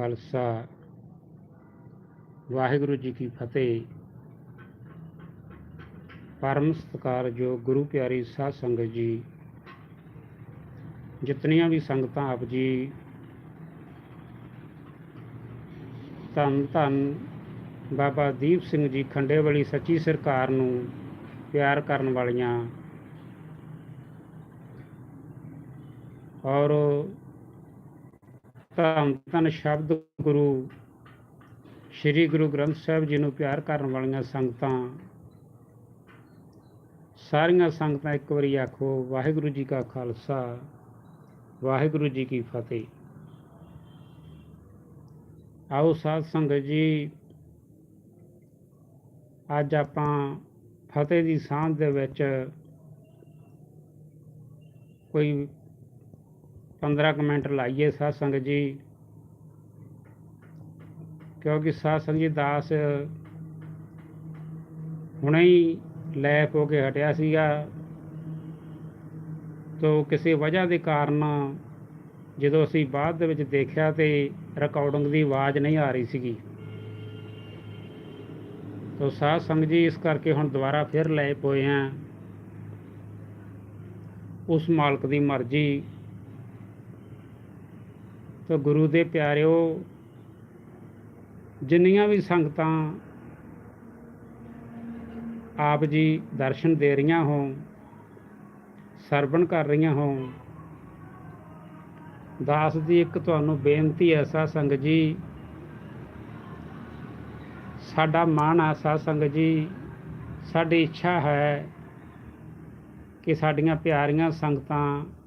ਖਾਲਸਾ। ਵਾਹਿਗੁਰੂ ਜੀ ਕੀ ਫਤਿਹ। ਪਰਮ ਸਤਿਕਾਰਯੋਗ ਗੁਰੂ ਪਿਆਰੀ ਸਾਧ ਸੰਗਤ ਜੀ, ਜਿਤਨੀਆਂ ਵੀ ਸੰਗਤਾਂ ਆਪ ਜੀ, ਧੰਨ ਧੰਨ ਬਾਬਾ ਦੀਪ ਸਿੰਘ ਜੀ ਖੰਡੇ ਵਾਲੀ ਸੱਚੀ ਸਰਕਾਰ ਨੂੰ ਪਿਆਰ ਕਰਨ ਵਾਲੀਆਂ ਔਰ ਧੰਨ ਧੰਨ ਸ਼ਬਦ ਗੁਰੂ ਸ੍ਰੀ ਗੁਰੂ ਗ੍ਰੰਥ ਸਾਹਿਬ ਜੀ ਨੂੰ ਪਿਆਰ ਕਰਨ ਵਾਲੀਆਂ ਸੰਗਤਾਂ। ਸਾਰੀਆਂ ਸੰਗਤਾਂ ਇੱਕ ਵਾਰੀ ਆਖੋ, ਵਾਹਿਗੁਰੂ ਜੀ ਕਾ ਖਾਲਸਾ, ਵਾਹਿਗੁਰੂ ਜੀ ਕੀ ਫਤਿਹ। ਆਓ ਸਾਧ ਸੰਗਤ ਜੀ, ਅੱਜ ਆਪਾਂ ਫਤਿਹ ਦੀ ਸਾਂਝ ਦੇ ਵਿੱਚ ਕੋਈ 15 ਕੁ ਮਿੰਟ ਲਾਈਏ ਸਾਧ ਸੰਗਤ ਜੀ। ਕਿਉਂਕਿ ਸਾਧ ਸੰਗਤ ਜੀ ਦਾਸ ਹੁਣੇ ਹੀ ਲੈਪ ਹੋ ਕੇ ਹਟਿਆ ਸੀਗਾ। ਤੋ ਕਿਸੇ ਵਜ੍ਹਾ ਦੇ ਕਾਰਨ ਜਦੋਂ ਅਸੀਂ ਬਾਅਦ ਦੇ ਵਿੱਚ ਦੇਖਿਆ ਤੇ ਰਿਕਾਰਡਿੰਗ ਦੀ ਆਵਾਜ਼ ਨਹੀਂ ਆ ਰਹੀ ਸੀਗੀ। ਤੋ ਸਾਧ ਸੰਗਤ ਜੀ ਇਸ ਕਰਕੇ ਹੁਣ ਦੁਬਾਰਾ ਫਿਰ ਲੈ ਪਏ ਆ ਉਸ ਮਾਲਕ ਦੀ ਮਰਜ਼ੀ ਤੋ ਗੁਰੂ ਦੇ ਪਿਆਰਿਓ, ਜਿੰਨੀਆਂ ਵੀ ਸੰਗਤਾਂ ਆਪ ਜੀ ਦਰਸ਼ਨ ਦੇ ਰਹੀਆਂ ਹੋ ਸਰਵਣ ਕਰ ਰਹੀਆਂ ਹੋ ਦਾਸ ਦੀ ਇੱਕ ਤੁਹਾਨੂੰ ਬੇਨਤੀ ਹੈ ਸਾਧ ਸੰਗਤ ਜੀ, ਸਾਡਾ ਮਨ ਆ ਸਾਧ ਸੰਗਤ ਜੀ, ਸਾਡੀ ਇੱਛਾ ਹੈ ਕਿ ਸਾਡੀਆਂ ਪਿਆਰੀਆਂ ਸੰਗਤਾਂ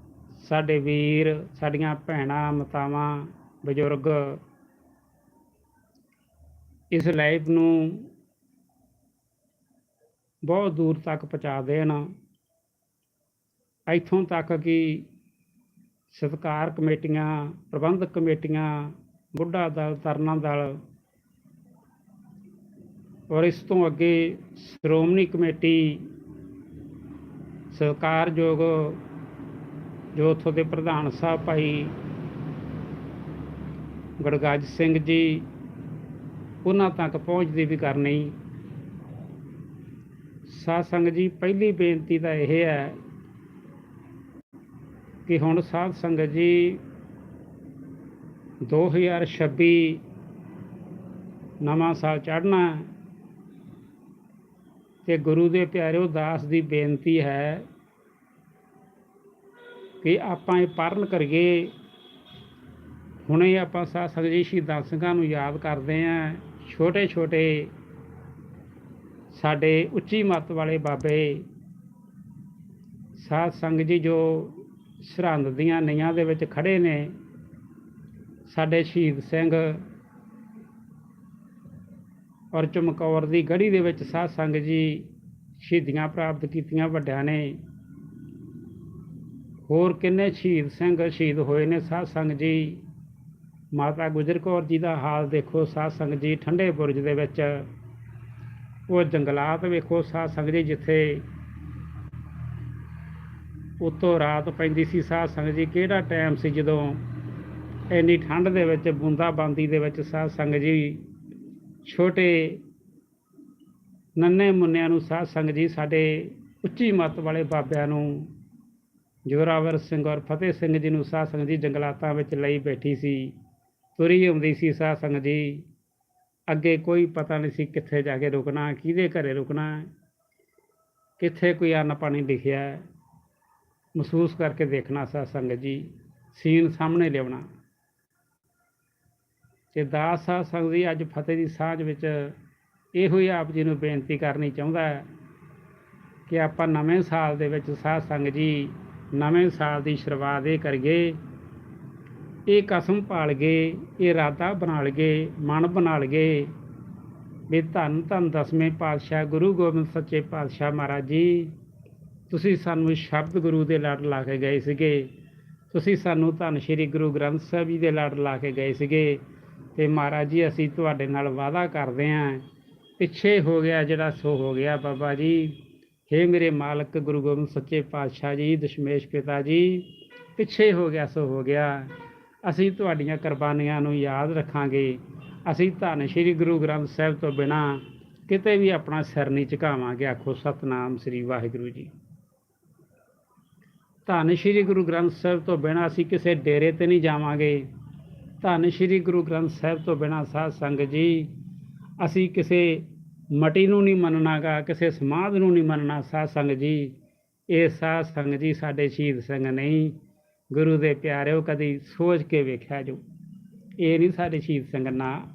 ਸਾਡੇ ਵੀਰ, ਸਾਡੀਆਂ ਭੈਣਾਂ, ਮਾਤਾਵਾਂ, ਬਜ਼ੁਰਗ ਇਸ ਲਾਈਵ ਨੂੰ ਬਹੁਤ ਦੂਰ ਤੱਕ ਪਹੁੰਚਾ ਦੇਣ। ਇੱਥੋਂ ਤੱਕ ਕਿ ਸਤਕਾਰ ਕਮੇਟੀਆਂ ਪ੍ਰਬੰਧਕ ਕਮੇਟੀਆਂ, ਬੁੱਢਾ ਦਲ, ਤਰਨਾ ਦਲ ਔਰ ਇਸ ਤੋਂ ਅੱਗੇ ਸ਼੍ਰੋਮਣੀ ਕਮੇਟੀ ਸਤਿਕਾਰਯੋਗ ਜੋ ਉੱਥੋਂ ਦੇ ਪ੍ਰਧਾਨ ਸਾਹਿਬ ਭਾਈ ਗੜਗੱਜ ਸਿੰਘ ਜੀ, ਉਹਨਾਂ ਤੱਕ ਪਹੁੰਚਦੀ ਵੀ ਕਰਨੀ ਸਾਧ ਸੰਗਤ ਜੀ, ਪਹਿਲੀ ਬੇਨਤੀ ਤਾਂ ਇਹ ਹੈ ਕਿ ਹੁਣ ਸਾਧ ਸੰਗਤ ਜੀ 2026 ਨਵਾਂ ਸਾਲ ਚੜ੍ਹਨਾ ਤੇ ਗੁਰੂ ਦੇ ਪਿਆਰਿਓ ਦਾਸ ਦੀ ਬੇਨਤੀ ਹੈ ਕਿ ਆਪਾਂ ਇਹ ਪਰਨ ਕਰੀਏ ਹੁਣੇ ਆਪਾਂ ਸਾਧ ਸੰਗਤ ਜੀ ਸ਼ਹੀਦਾਂ ਸਿੰਘਾਂ ਨੂੰ ਯਾਦ ਕਰਦੇ ਆਂ ਛੋਟੇ ਛੋਟੇ ਸਾਡੇ ਉੱਚੀ ਮੱਤ ਵਾਲੇ ਬਾਬੇ ਸਾਧ ਸੰਗਤ ਜੀ ਜੋ ਸਰਹੰਦ ਦੀਆਂ ਨਈਆਂ ਦੇ ਵਿੱਚ ਖੜੇ ਨੇ, ਸਾਡੇ ਸ਼ਹੀਦ ਸਿੰਘ ਔਰ ਚਮਕੌਰ ਦੀ ਗੜੀ ਦੇ ਵਿੱਚ ਸਾਧ ਸੰਗਤ ਜੀ ਸ਼ਹੀਦੀਆਂ ਪ੍ਰਾਪਤ ਕੀਤੀਆਂ ਵੱਡਿਆਂ ਨੇ। ਹੋਰ ਕਿੰਨੇ ਸ਼ਹੀਦ ਸਿੰਘ ਸ਼ਹੀਦ ਹੋਏ ਨੇ? ਸਾਧ ਸੰਗਤ ਜੀ, ਮਾਤਾ ਗੁਜਰ ਕੌਰ ਜੀ ਦਾ ਹਾਲ ਦੇਖੋ। ਸਾਧ ਸੰਗਤ ਜੀ ਠੰਡੇ ਬੁਰਜ ਦੇ ਵਿੱਚ, ਉਹ ਜੰਗਲਾਤ ਵੇਖੋ। ਸਾਧ ਸੰਗਤ ਜੀ ਜਿੱਥੇ ਉਤੋਂ ਰਾਤ ਪੈਂਦੀ ਸੀ, ਸਾਧ ਸੰਗਤ ਜੀ ਕਿਹੜਾ ਟਾਈਮ ਸੀ ਜਦੋਂ ਇੰਨੀ ਠੰਡ ਦੇ ਵਿੱਚ, ਬੂੰਦਾਬਾਂਦੀ ਦੇ ਵਿੱਚ ਸਾਧ ਸੰਗਤ ਜੀ ਛੋਟੇ ਨੰਨੇ ਮੁੰਨਿਆਂ ਨੂੰ, ਸਾਧ ਸੰਗਤ ਜੀ ਸਾਡੇ ਉੱਚੀ ਮੱਤ ਵਾਲੇ ਬਾਬਿਆਂ ਨੂੰ ਜੋਰਾਵਰ ਸਿੰਘ ਔਰ ਫਤਿਹ ਸਿੰਘ ਜੀ ਨੂੰ ਸਾਧ ਸੰਗਤ ਜੀ ਜੰਗਲਾਤਾਂ ਵਿੱਚ ਲਈ ਬੈਠੀ ਸੀ। ਤੁਰੀ ਆਉਂਦੀ ਸੀ ਸਾਧ ਸੰਗਤ ਜੀ। ਅੱਗੇ ਕੋਈ ਪਤਾ ਨਹੀਂ ਸੀ ਕਿੱਥੇ ਜਾ ਕੇ ਰੁਕਣਾ, ਕਿਹਦੇ ਘਰੇ ਰੁਕਣਾ, ਕਿੱਥੇ ਕੋਈ ਅੰਨ ਪਾਣੀ ਲਿਖਿਆ। ਮਹਿਸੂਸ ਕਰਕੇ ਦੇਖਣਾ ਸਾਧ ਸੰਗਤ ਜੀ, ਸੀਨ ਸਾਹਮਣੇ ਲਿਆਉਣਾ। ਤੇ ਦਾਸ ਸਾਧ ਸੰਗਤ ਜੀ ਅੱਜ ਫਤਿਹ ਦੀ ਸਾਂਝ ਵਿੱਚ ਇਹੋ ਹੀ ਆਪ ਜੀ ਨੂੰ ਬੇਨਤੀ ਕਰਨੀ ਚਾਹੁੰਦਾ ਕਿ ਆਪਾਂ ਨਵੇਂ ਸਾਲ ਦੇ ਵਿੱਚ ਸਾਧ ਸੰਗਤ ਜੀ ਨਵੇਂ ਸਾਲ ਦੀ ਸ਼ੁਰੂਆਤ ਇਹ ਕਰੀਏ। ਇਹ ਕਸਮ ਪਾਲ ਗਏ ਇਹ ਇਰਾਦਾ ਬਣਾ ਲਈਏ ਮਨ ਬਣਾ ਲਈਏ ਵੀ ਧੰਨ ਧੰਨ ਦਸਵੇਂ ਪਾਤਸ਼ਾਹ ਗੁਰੂ ਗੋਬਿੰਦ ਸੱਚੇ ਪਾਤਸ਼ਾਹ ਮਹਾਰਾਜ ਜੀ, ਤੁਸੀਂ ਸਾਨੂੰ ਸ਼ਬਦ ਗੁਰੂ ਦੇ ਲੜ ਲਾ ਕੇ ਗਏ ਸੀਗੇ। ਤੁਸੀਂ ਸਾਨੂੰ ਧੰਨ ਸ਼੍ਰੀ ਗੁਰੂ ਗ੍ਰੰਥ ਸਾਹਿਬ ਜੀ ਦੇ ਲੜ ਲਾ ਕੇ ਗਏ ਸੀਗੇ। ਤੇ ਮਹਾਰਾਜ ਜੀ, ਅਸੀਂ ਤੁਹਾਡੇ ਨਾਲ ਵਾਅਦਾ ਕਰਦੇ ਆਂ। ਪਿੱਛੇ ਹੋ ਗਿਆ ਜਿਹੜਾ, ਸੋ ਹੋ ਗਿਆ ਬਾਬਾ ਜੀ। ਹੇ ਮੇਰੇ ਮਾਲਕ ਗੁਰੂ ਗੋਬਿੰਦ ਸੱਚੇ ਪਾਤਸ਼ਾਹ ਜੀ, ਦਸ਼ਮੇਸ਼ ਪਿਤਾ ਜੀ, ਪਿੱਛੇ ਹੋ ਗਿਆ ਸੋ ਹੋ ਗਿਆ। ਅਸੀਂ ਤੁਹਾਡੀਆਂ ਕੁਰਬਾਨੀਆਂ ਨੂੰ ਯਾਦ ਰੱਖਾਂਗੇ। ਅਸੀਂ ਧੰਨ ਸ਼੍ਰੀ ਗੁਰੂ ਗ੍ਰੰਥ ਸਾਹਿਬ ਤੋਂ ਬਿਨਾ ਕਿਤੇ ਵੀ ਆਪਣਾ ਸਿਰ ਨਹੀਂ ਝੁਕਾਵਾਂਗੇ, ਆਖੋ ਸਤਨਾਮ ਸ੍ਰੀ ਵਾਹਿਗੁਰੂ ਜੀ। ਧੰਨ ਸ਼੍ਰੀ ਗੁਰੂ ਗ੍ਰੰਥ ਸਾਹਿਬ ਤੋਂ ਬਿਨਾ ਅਸੀਂ ਕਿਸੇ ਡੇਰੇ ਤੇ ਨਹੀਂ ਜਾਵਾਂਗੇ। ਧੰਨ ਸ਼੍ਰੀ ਗੁਰੂ ਗ੍ਰੰਥ ਸਾਹਿਬ ਤੋਂ ਬਿਨਾ ਸਾਧ ਸੰਗਤ ਜੀ, ਅਸੀਂ ਕਿਸੇ ਮਟੀ ਨੂੰ ਨਹੀਂ ਮੰਨਣਾਗਾ ਕਿਸੇ ਸਮਾਧ ਨੂੰ ਨਹੀਂ ਮੰਨਣਾ। ਸਾਧ ਸੰਗਤ ਜੀ, ਇਹ ਸਾਧ ਸੰਗਤ ਜੀ ਸਾਡੇ ਸ਼ਹੀਦ ਸਿੰਘ ਨਹੀਂ। ਗੁਰੂ ਦੇ ਪਿਆਰਿਓ, ਕਦੀ ਸੋਚ ਕੇ ਵੇਖਿਆ ਜੋ। ਇਹ ਨਹੀਂ ਸਾਡੇ ਸ਼ਹੀਦ ਸਿੰਘ ਨਾ।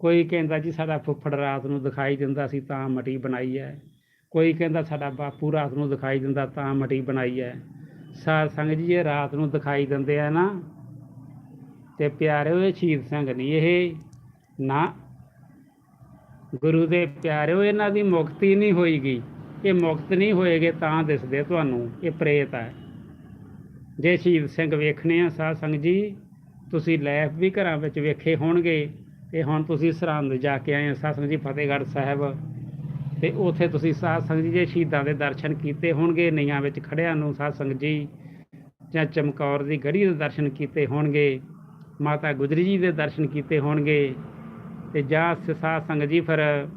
ਕੋਈ ਕਹਿੰਦਾ ਜੀ ਸਾਡਾ ਫੁੱਫੜ ਰਾਤ ਨੂੰ ਦਿਖਾਈ ਦਿੰਦਾ ਸੀ ਤਾਂ ਮਟੀ ਬਣਾਈ ਹੈ ਕੋਈ ਕਹਿੰਦਾ ਸਾਡਾ ਬਾਪੂ ਰਾਤ ਨੂੰ ਦਿਖਾਈ ਦਿੰਦਾ ਤਾਂ ਮਟੀ ਬਣਾਈ ਹੈ ਸਾਧ ਸੰਗਤ ਜੀ, ਇਹ ਰਾਤ ਨੂੰ ਦਿਖਾਈ ਦਿੰਦੇ ਆ ਨਾ। ਤੇ ਪਿਆਰਿਓ, ਇਹ ਸ਼ਹੀਦ ਸਿੰਘ ਨਹੀਂ ਇਹ। ਨਾ ਗੁਰੂ ਦੇ ਪਿਆਰਿਓ, ਇਹਨਾਂ ਦੀ ਮੁਕਤੀ ਨਹੀਂ ਹੋਈਗੀ। ਇਹ ਮੁਕਤ ਨਹੀਂ ਹੋਏਗੇ ਤਾਂ ਦਿਸਦੇ ਤੁਹਾਨੂੰ। ਇਹ ਪ੍ਰੇਤ ਹੈ। ਜੇ ਸ਼ਹੀਦ ਸਿੰਘ ਵੇਖਣੇ ਆ, ਸਾਧ ਸੰਗਤ ਜੀ, ਤੁਸੀਂ ਲੈਫ ਵੀ ਘਰਾਂ ਵਿੱਚ ਵੇਖੇ ਹੋਣਗੇ ਤੇ ਹੁਣ ਤੁਸੀਂ ਸਰਹੰਦ ਜਾ ਕੇ ਆਏ ਆ, ਸਾਧ ਸੰਗਤ ਜੀ, ਫਤਿਹਗੜ੍ਹ ਸਾਹਿਬ। ਤੇ ਉੱਥੇ ਤੁਸੀਂ ਸਾਧ ਸੰਗਤ ਜੀ ਦੇ ਸ਼ਹੀਦਾਂ ਦੇ ਦਰਸ਼ਨ ਕੀਤੇ ਹੋਣਗੇ, ਨਈਆਂ ਵਿੱਚ ਖੜਿਆਂ ਨੂੰ ਸਾਧ ਸੰਗਤ ਜੀ, ਜਾਂ ਚਮਕੌਰ ਦੀ ਗੜੀ ਦੇ ਦਰਸ਼ਨ ਕੀਤੇ ਹੋਣਗੇ, ਮਾਤਾ ਗੁਜਰੀ ਜੀ ਦੇ ਦਰਸ਼ਨ ਕੀਤੇ ਹੋਣਗੇ ਤੇ ਜਾਂ ਸ- ਸਾਧ ਜੀ ਫਿਰ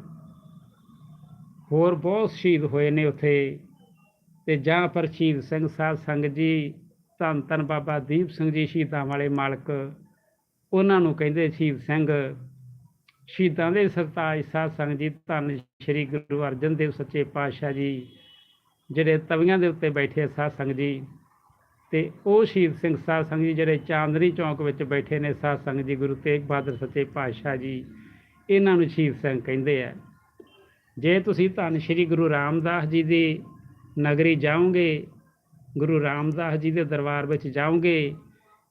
ਹੋਰ ਬਹੁਤ ਸ਼ਹੀਦ ਹੋਏ ਨੇ ਉੱਥੇ। ਤੇ ਜਾਂ ਫਿਰ ਸ਼ਹੀਦ ਸਿੰਘ ਸਾਧ ਸੰਗਤ ਜੀ, ਧੰਨ ਧੰਨ ਬਾਬਾ ਦੀਪ ਸਿੰਘ ਜੀ ਸ਼ਹੀਦਾਂ ਵਾਲੇ ਮਾਲਕ, ਉਹਨਾਂ ਨੂੰ ਕਹਿੰਦੇ ਸ਼ਹੀਦ ਸਿੰਘ, ਸ਼ਹੀਦਾਂ ਦੇ ਸਰਤਾਜ ਸਾਧ ਸੰਗਤ ਜੀ, ਧੰਨ ਸ਼੍ਰੀ ਗੁਰੂ ਅਰਜਨ ਦੇਵ ਸੱਚੇ ਪਾਤਸ਼ਾਹ ਜੀ, ਜਿਹੜੇ ਤਵੀਆਂ ਦੇ ਉੱਤੇ ਬੈਠੇ ਆ ਸਾਧ ਸੰਗਤ ਜੀ। ਤੇ ਉਹ ਸ਼ਹੀਦ ਸਿੰਘ ਸਾਧ ਸੰਗਤ ਜੀ ਜਿਹੜੇ ਚਾਂਦਨੀ ਚੌਂਕ ਵਿੱਚ ਬੈਠੇ ਨੇ ਸਾਧ ਸੰਗਤ ਜੀ, ਗੁਰੂ ਤੇਗ ਬਹਾਦਰ ਸੱਚੇ ਪਾਤਸ਼ਾਹ ਜੀ। ਇਹਨਾਂ ਨੂੰ ਸ਼ਹੀਦ ਸਿੰਘ ਕਹਿੰਦੇ ਆ। ਜੇ ਤੁਸੀਂ ਧੰਨ ਸ਼੍ਰੀ ਗੁਰੂ ਰਾਮਦਾਸ ਜੀ ਦੀ ਨਗਰੀ ਜਾਓਗੇ, ਗੁਰੂ ਰਾਮਦਾਸ ਜੀ ਦੇ ਦਰਬਾਰ ਵਿੱਚ ਜਾਓਗੇ,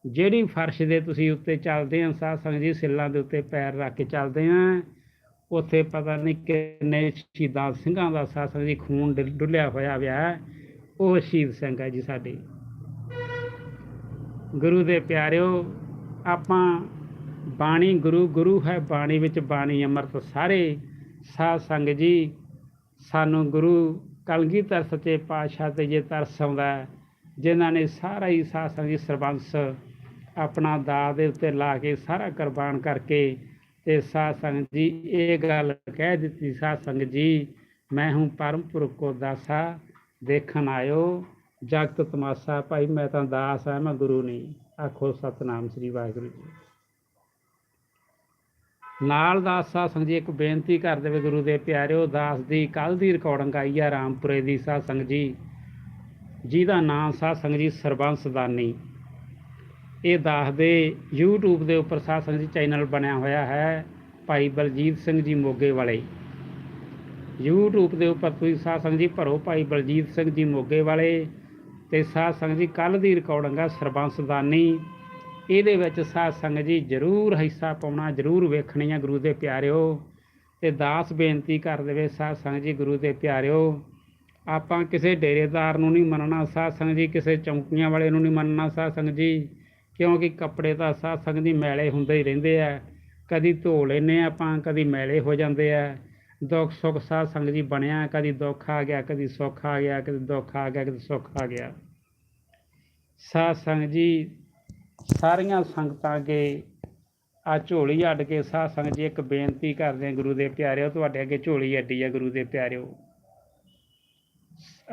ਜਿਹੜੀ ਫਰਸ਼ ਦੇ ਤੁਸੀਂ ਉੱਤੇ ਚੱਲਦੇ ਆ, ਸਾਧ ਸੰਗਤ ਜੀ ਸਿੱਲਾਂ ਦੇ ਉੱਤੇ ਪੈਰ ਰੱਖ ਕੇ ਚੱਲਦੇ ਆ, ਉੱਥੇ ਪਤਾ ਨਹੀਂ ਕਿੰਨੇ ਸ਼ਹੀਦਾਂ ਸਿੰਘਾਂ ਦਾ ਸਾਧ ਸੰਗਤ ਜੀ ਖੂਨ ਡੁੱਲ- ਡੁੱਲਿਆ ਹੋਇਆ ਵਿਆ ਉਹ ਸ਼ਹੀਦ ਸਿੰਘ ਹੈ ਜੀ ਸਾਡੇ। ਗੁਰੂ ਦੇ ਪਿਆਰਿਓ, ਆਪਾਂ ਬਾਣੀ ਗੁਰੂ ਗੁਰੂ ਹੈ ਬਾਣੀ ਵਿੱਚ ਬਾਣੀ ਅੰਮ੍ਰਿਤ ਸਾਰੇ। ਸਾਧ ਸੰਗਤ ਜੀ ਸਾਨੂੰ ਗੁਰੂ ਕਲਗੀਧਰ ਸੱਚੇ ਪਾਤਸ਼ਾਹ ਤੇ ਜੇ ਤਰਸ ਆਉਂਦਾ ਹੈ, ਜਿਨ੍ਹਾਂ ਨੇ ਸਾਰਾ ਹੀ ਸਾਧ ਸੰਗਤ ਜੀ ਸਰਬੰਸ ਆਪਣਾ ਦਾਅ ਦੇ ਉੱਤੇ ਲਾ ਕੇ ਸਾਰਾ ਕੁਰਬਾਨ ਕਰਕੇ ਤੇ ਸਾਧ ਸੰਗਤ ਜੀ ਇਹ ਗੱਲ ਕਹਿ ਦਿੱਤੀ ਸਾਧ ਸੰਗਤ ਜੀ ਮੈਂ ਹੂੰ ਪਰਮ ਪੁਰਖ ਕੋ ਦਾਸਾ ਦੇਖਣ ਆਇਓ ਜਗਤ ਤਮਾਸ਼ਾ ਭਾਈ ਮੈਂ ਤਾਂ ਦਾਸ ਆ ਮੈਂ ਗੁਰੂ ਨਹੀਂ। ਆਖੋ ਸਤਨਾਮ ਸ੍ਰੀ ਵਾਹਿਗੁਰੂ ਜੀ। ਨਾਲ ਦਾਸ ਸਾਧ ਜੀ, ਇੱਕ ਬੇਨਤੀ ਕਰ ਦੇਵੇ ਗੁਰੂ ਦੇ ਪਿਆਰਿਓ, ਦਾਸ ਦੀ ਕੱਲ ਦੀ ਰਿਕਾਰਡਿੰਗ ਆਈ ਆ ਰਾਮਪੁਰੇ ਦੀ ਸਾਧ ਸੰਗਤ ਜੀ। ਜਿਹਦਾ ਨਾਮ ਸਾਧ ਸੰਗਤ ਜੀ ਸਰਬੰਸ ਦਾਨੀ। ਇਹ ਦਾਸ ਦੇ YouTube ਦੇ ਉੱਪਰ ਸਾਧ ਸੰਗਤ ਜੀ ਚੈਨਲ ਬਣਿਆ ਹੋਇਆ ਹੈ, ਭਾਈ ਬਲਜੀਤ ਸਿੰਘ ਜੀ ਮੋਗੇ ਵਾਲੇ। YouTube ਦੇ ਉੱਪਰ ਤੁਸੀਂ ਸਾਧ ਸੰਗਤ ਜੀ ਭਰੋ ਭਾਈ ਬਲਜੀਤ ਸਿੰਘ ਜੀ ਮੋਗੇ ਵਾਲੇ ਤੇ ਸਾਧ ਸੰਗਤ ਜੀ ਕੱਲ ਦੀ ਰਿਕਾਰਡਿੰਗ ਆ ਸਰਬੰਸ ਦਾਨੀ। ਇਹਦੇ ਵਿੱਚ ਸਾਧ ਸੰਗਤ ਜੀ ਜ਼ਰੂਰ ਹਿੱਸਾ ਪਾਉਣਾ, ਜ਼ਰੂਰ ਵੇਖਣੀ ਆ ਗੁਰੂ ਦੇ ਪਿਆਰਿਓ। ਤੇ ਦਾਸ ਬੇਨਤੀ ਕਰ ਦੇਵੇ ਸਾਧ ਸੰਗਤ ਜੀ ਗੁਰੂ ਦੇ ਪਿਆਰਿਓ। ਆਪਾਂ ਕਿਸੇ ਡੇਰੇਦਾਰ ਨੂੰ ਨਹੀਂ ਮੰਨਣਾ, ਸਾਧ ਸੰਗਤ ਜੀ ਕਿਸੇ ਚੌਂਕੀਆਂ ਵਾਲੇ ਨੂੰ ਨਹੀਂ ਮੰਨਣਾ ਸਾਧ ਸੰਗਤ ਜੀ। ਕਿਉਂਕਿ ਕੱਪੜੇ ਤਾਂ ਸਾਧ ਸੰਗਤ ਜੀ ਮੈਲੇ ਹੁੰਦੇ ਹੀ ਰਹਿੰਦੇ ਆ। ਕਦੀ ਧੋ ਲੈਨੇ ਆਪਾਂ, ਕਦੀ ਮੈਲੇ ਹੋ ਜਾਂਦੇ ਆ। ਦੁੱਖ ਸੁੱਖ ਸਾਧ ਸੰਗਤ ਜੀ ਬਣਿਆ, ਕਦੀ ਦੁੱਖ ਆ ਗਿਆ, ਕਦੀ ਸੁੱਖ ਆ ਗਿਆ, ਕਦੀ ਦੁੱਖ ਆ ਗਿਆ, ਕਦੀ ਸੁੱਖ ਆ ਗਿਆ। ਸਾਧ ਸੰਗਤ ਜੀ ਸਾਰੀਆਂ ਸੰਗਤਾਂ ਅੱਗੇ ਆ ਝੋਲੀ ਅੱਡ ਕੇ ਸਾਧ ਸੰਗਤ ਜੀ, ਇੱਕ ਬੇਨਤੀ ਕਰਦੇ ਆ ਗੁਰੂ ਦੇ ਪਿਆਰਿਓ, ਤੁਹਾਡੇ ਅੱਗੇ ਝੋਲੀ ਅੱਡੀ ਆ ਗੁਰੂ ਦੇ ਪਿਆਰਿਓ।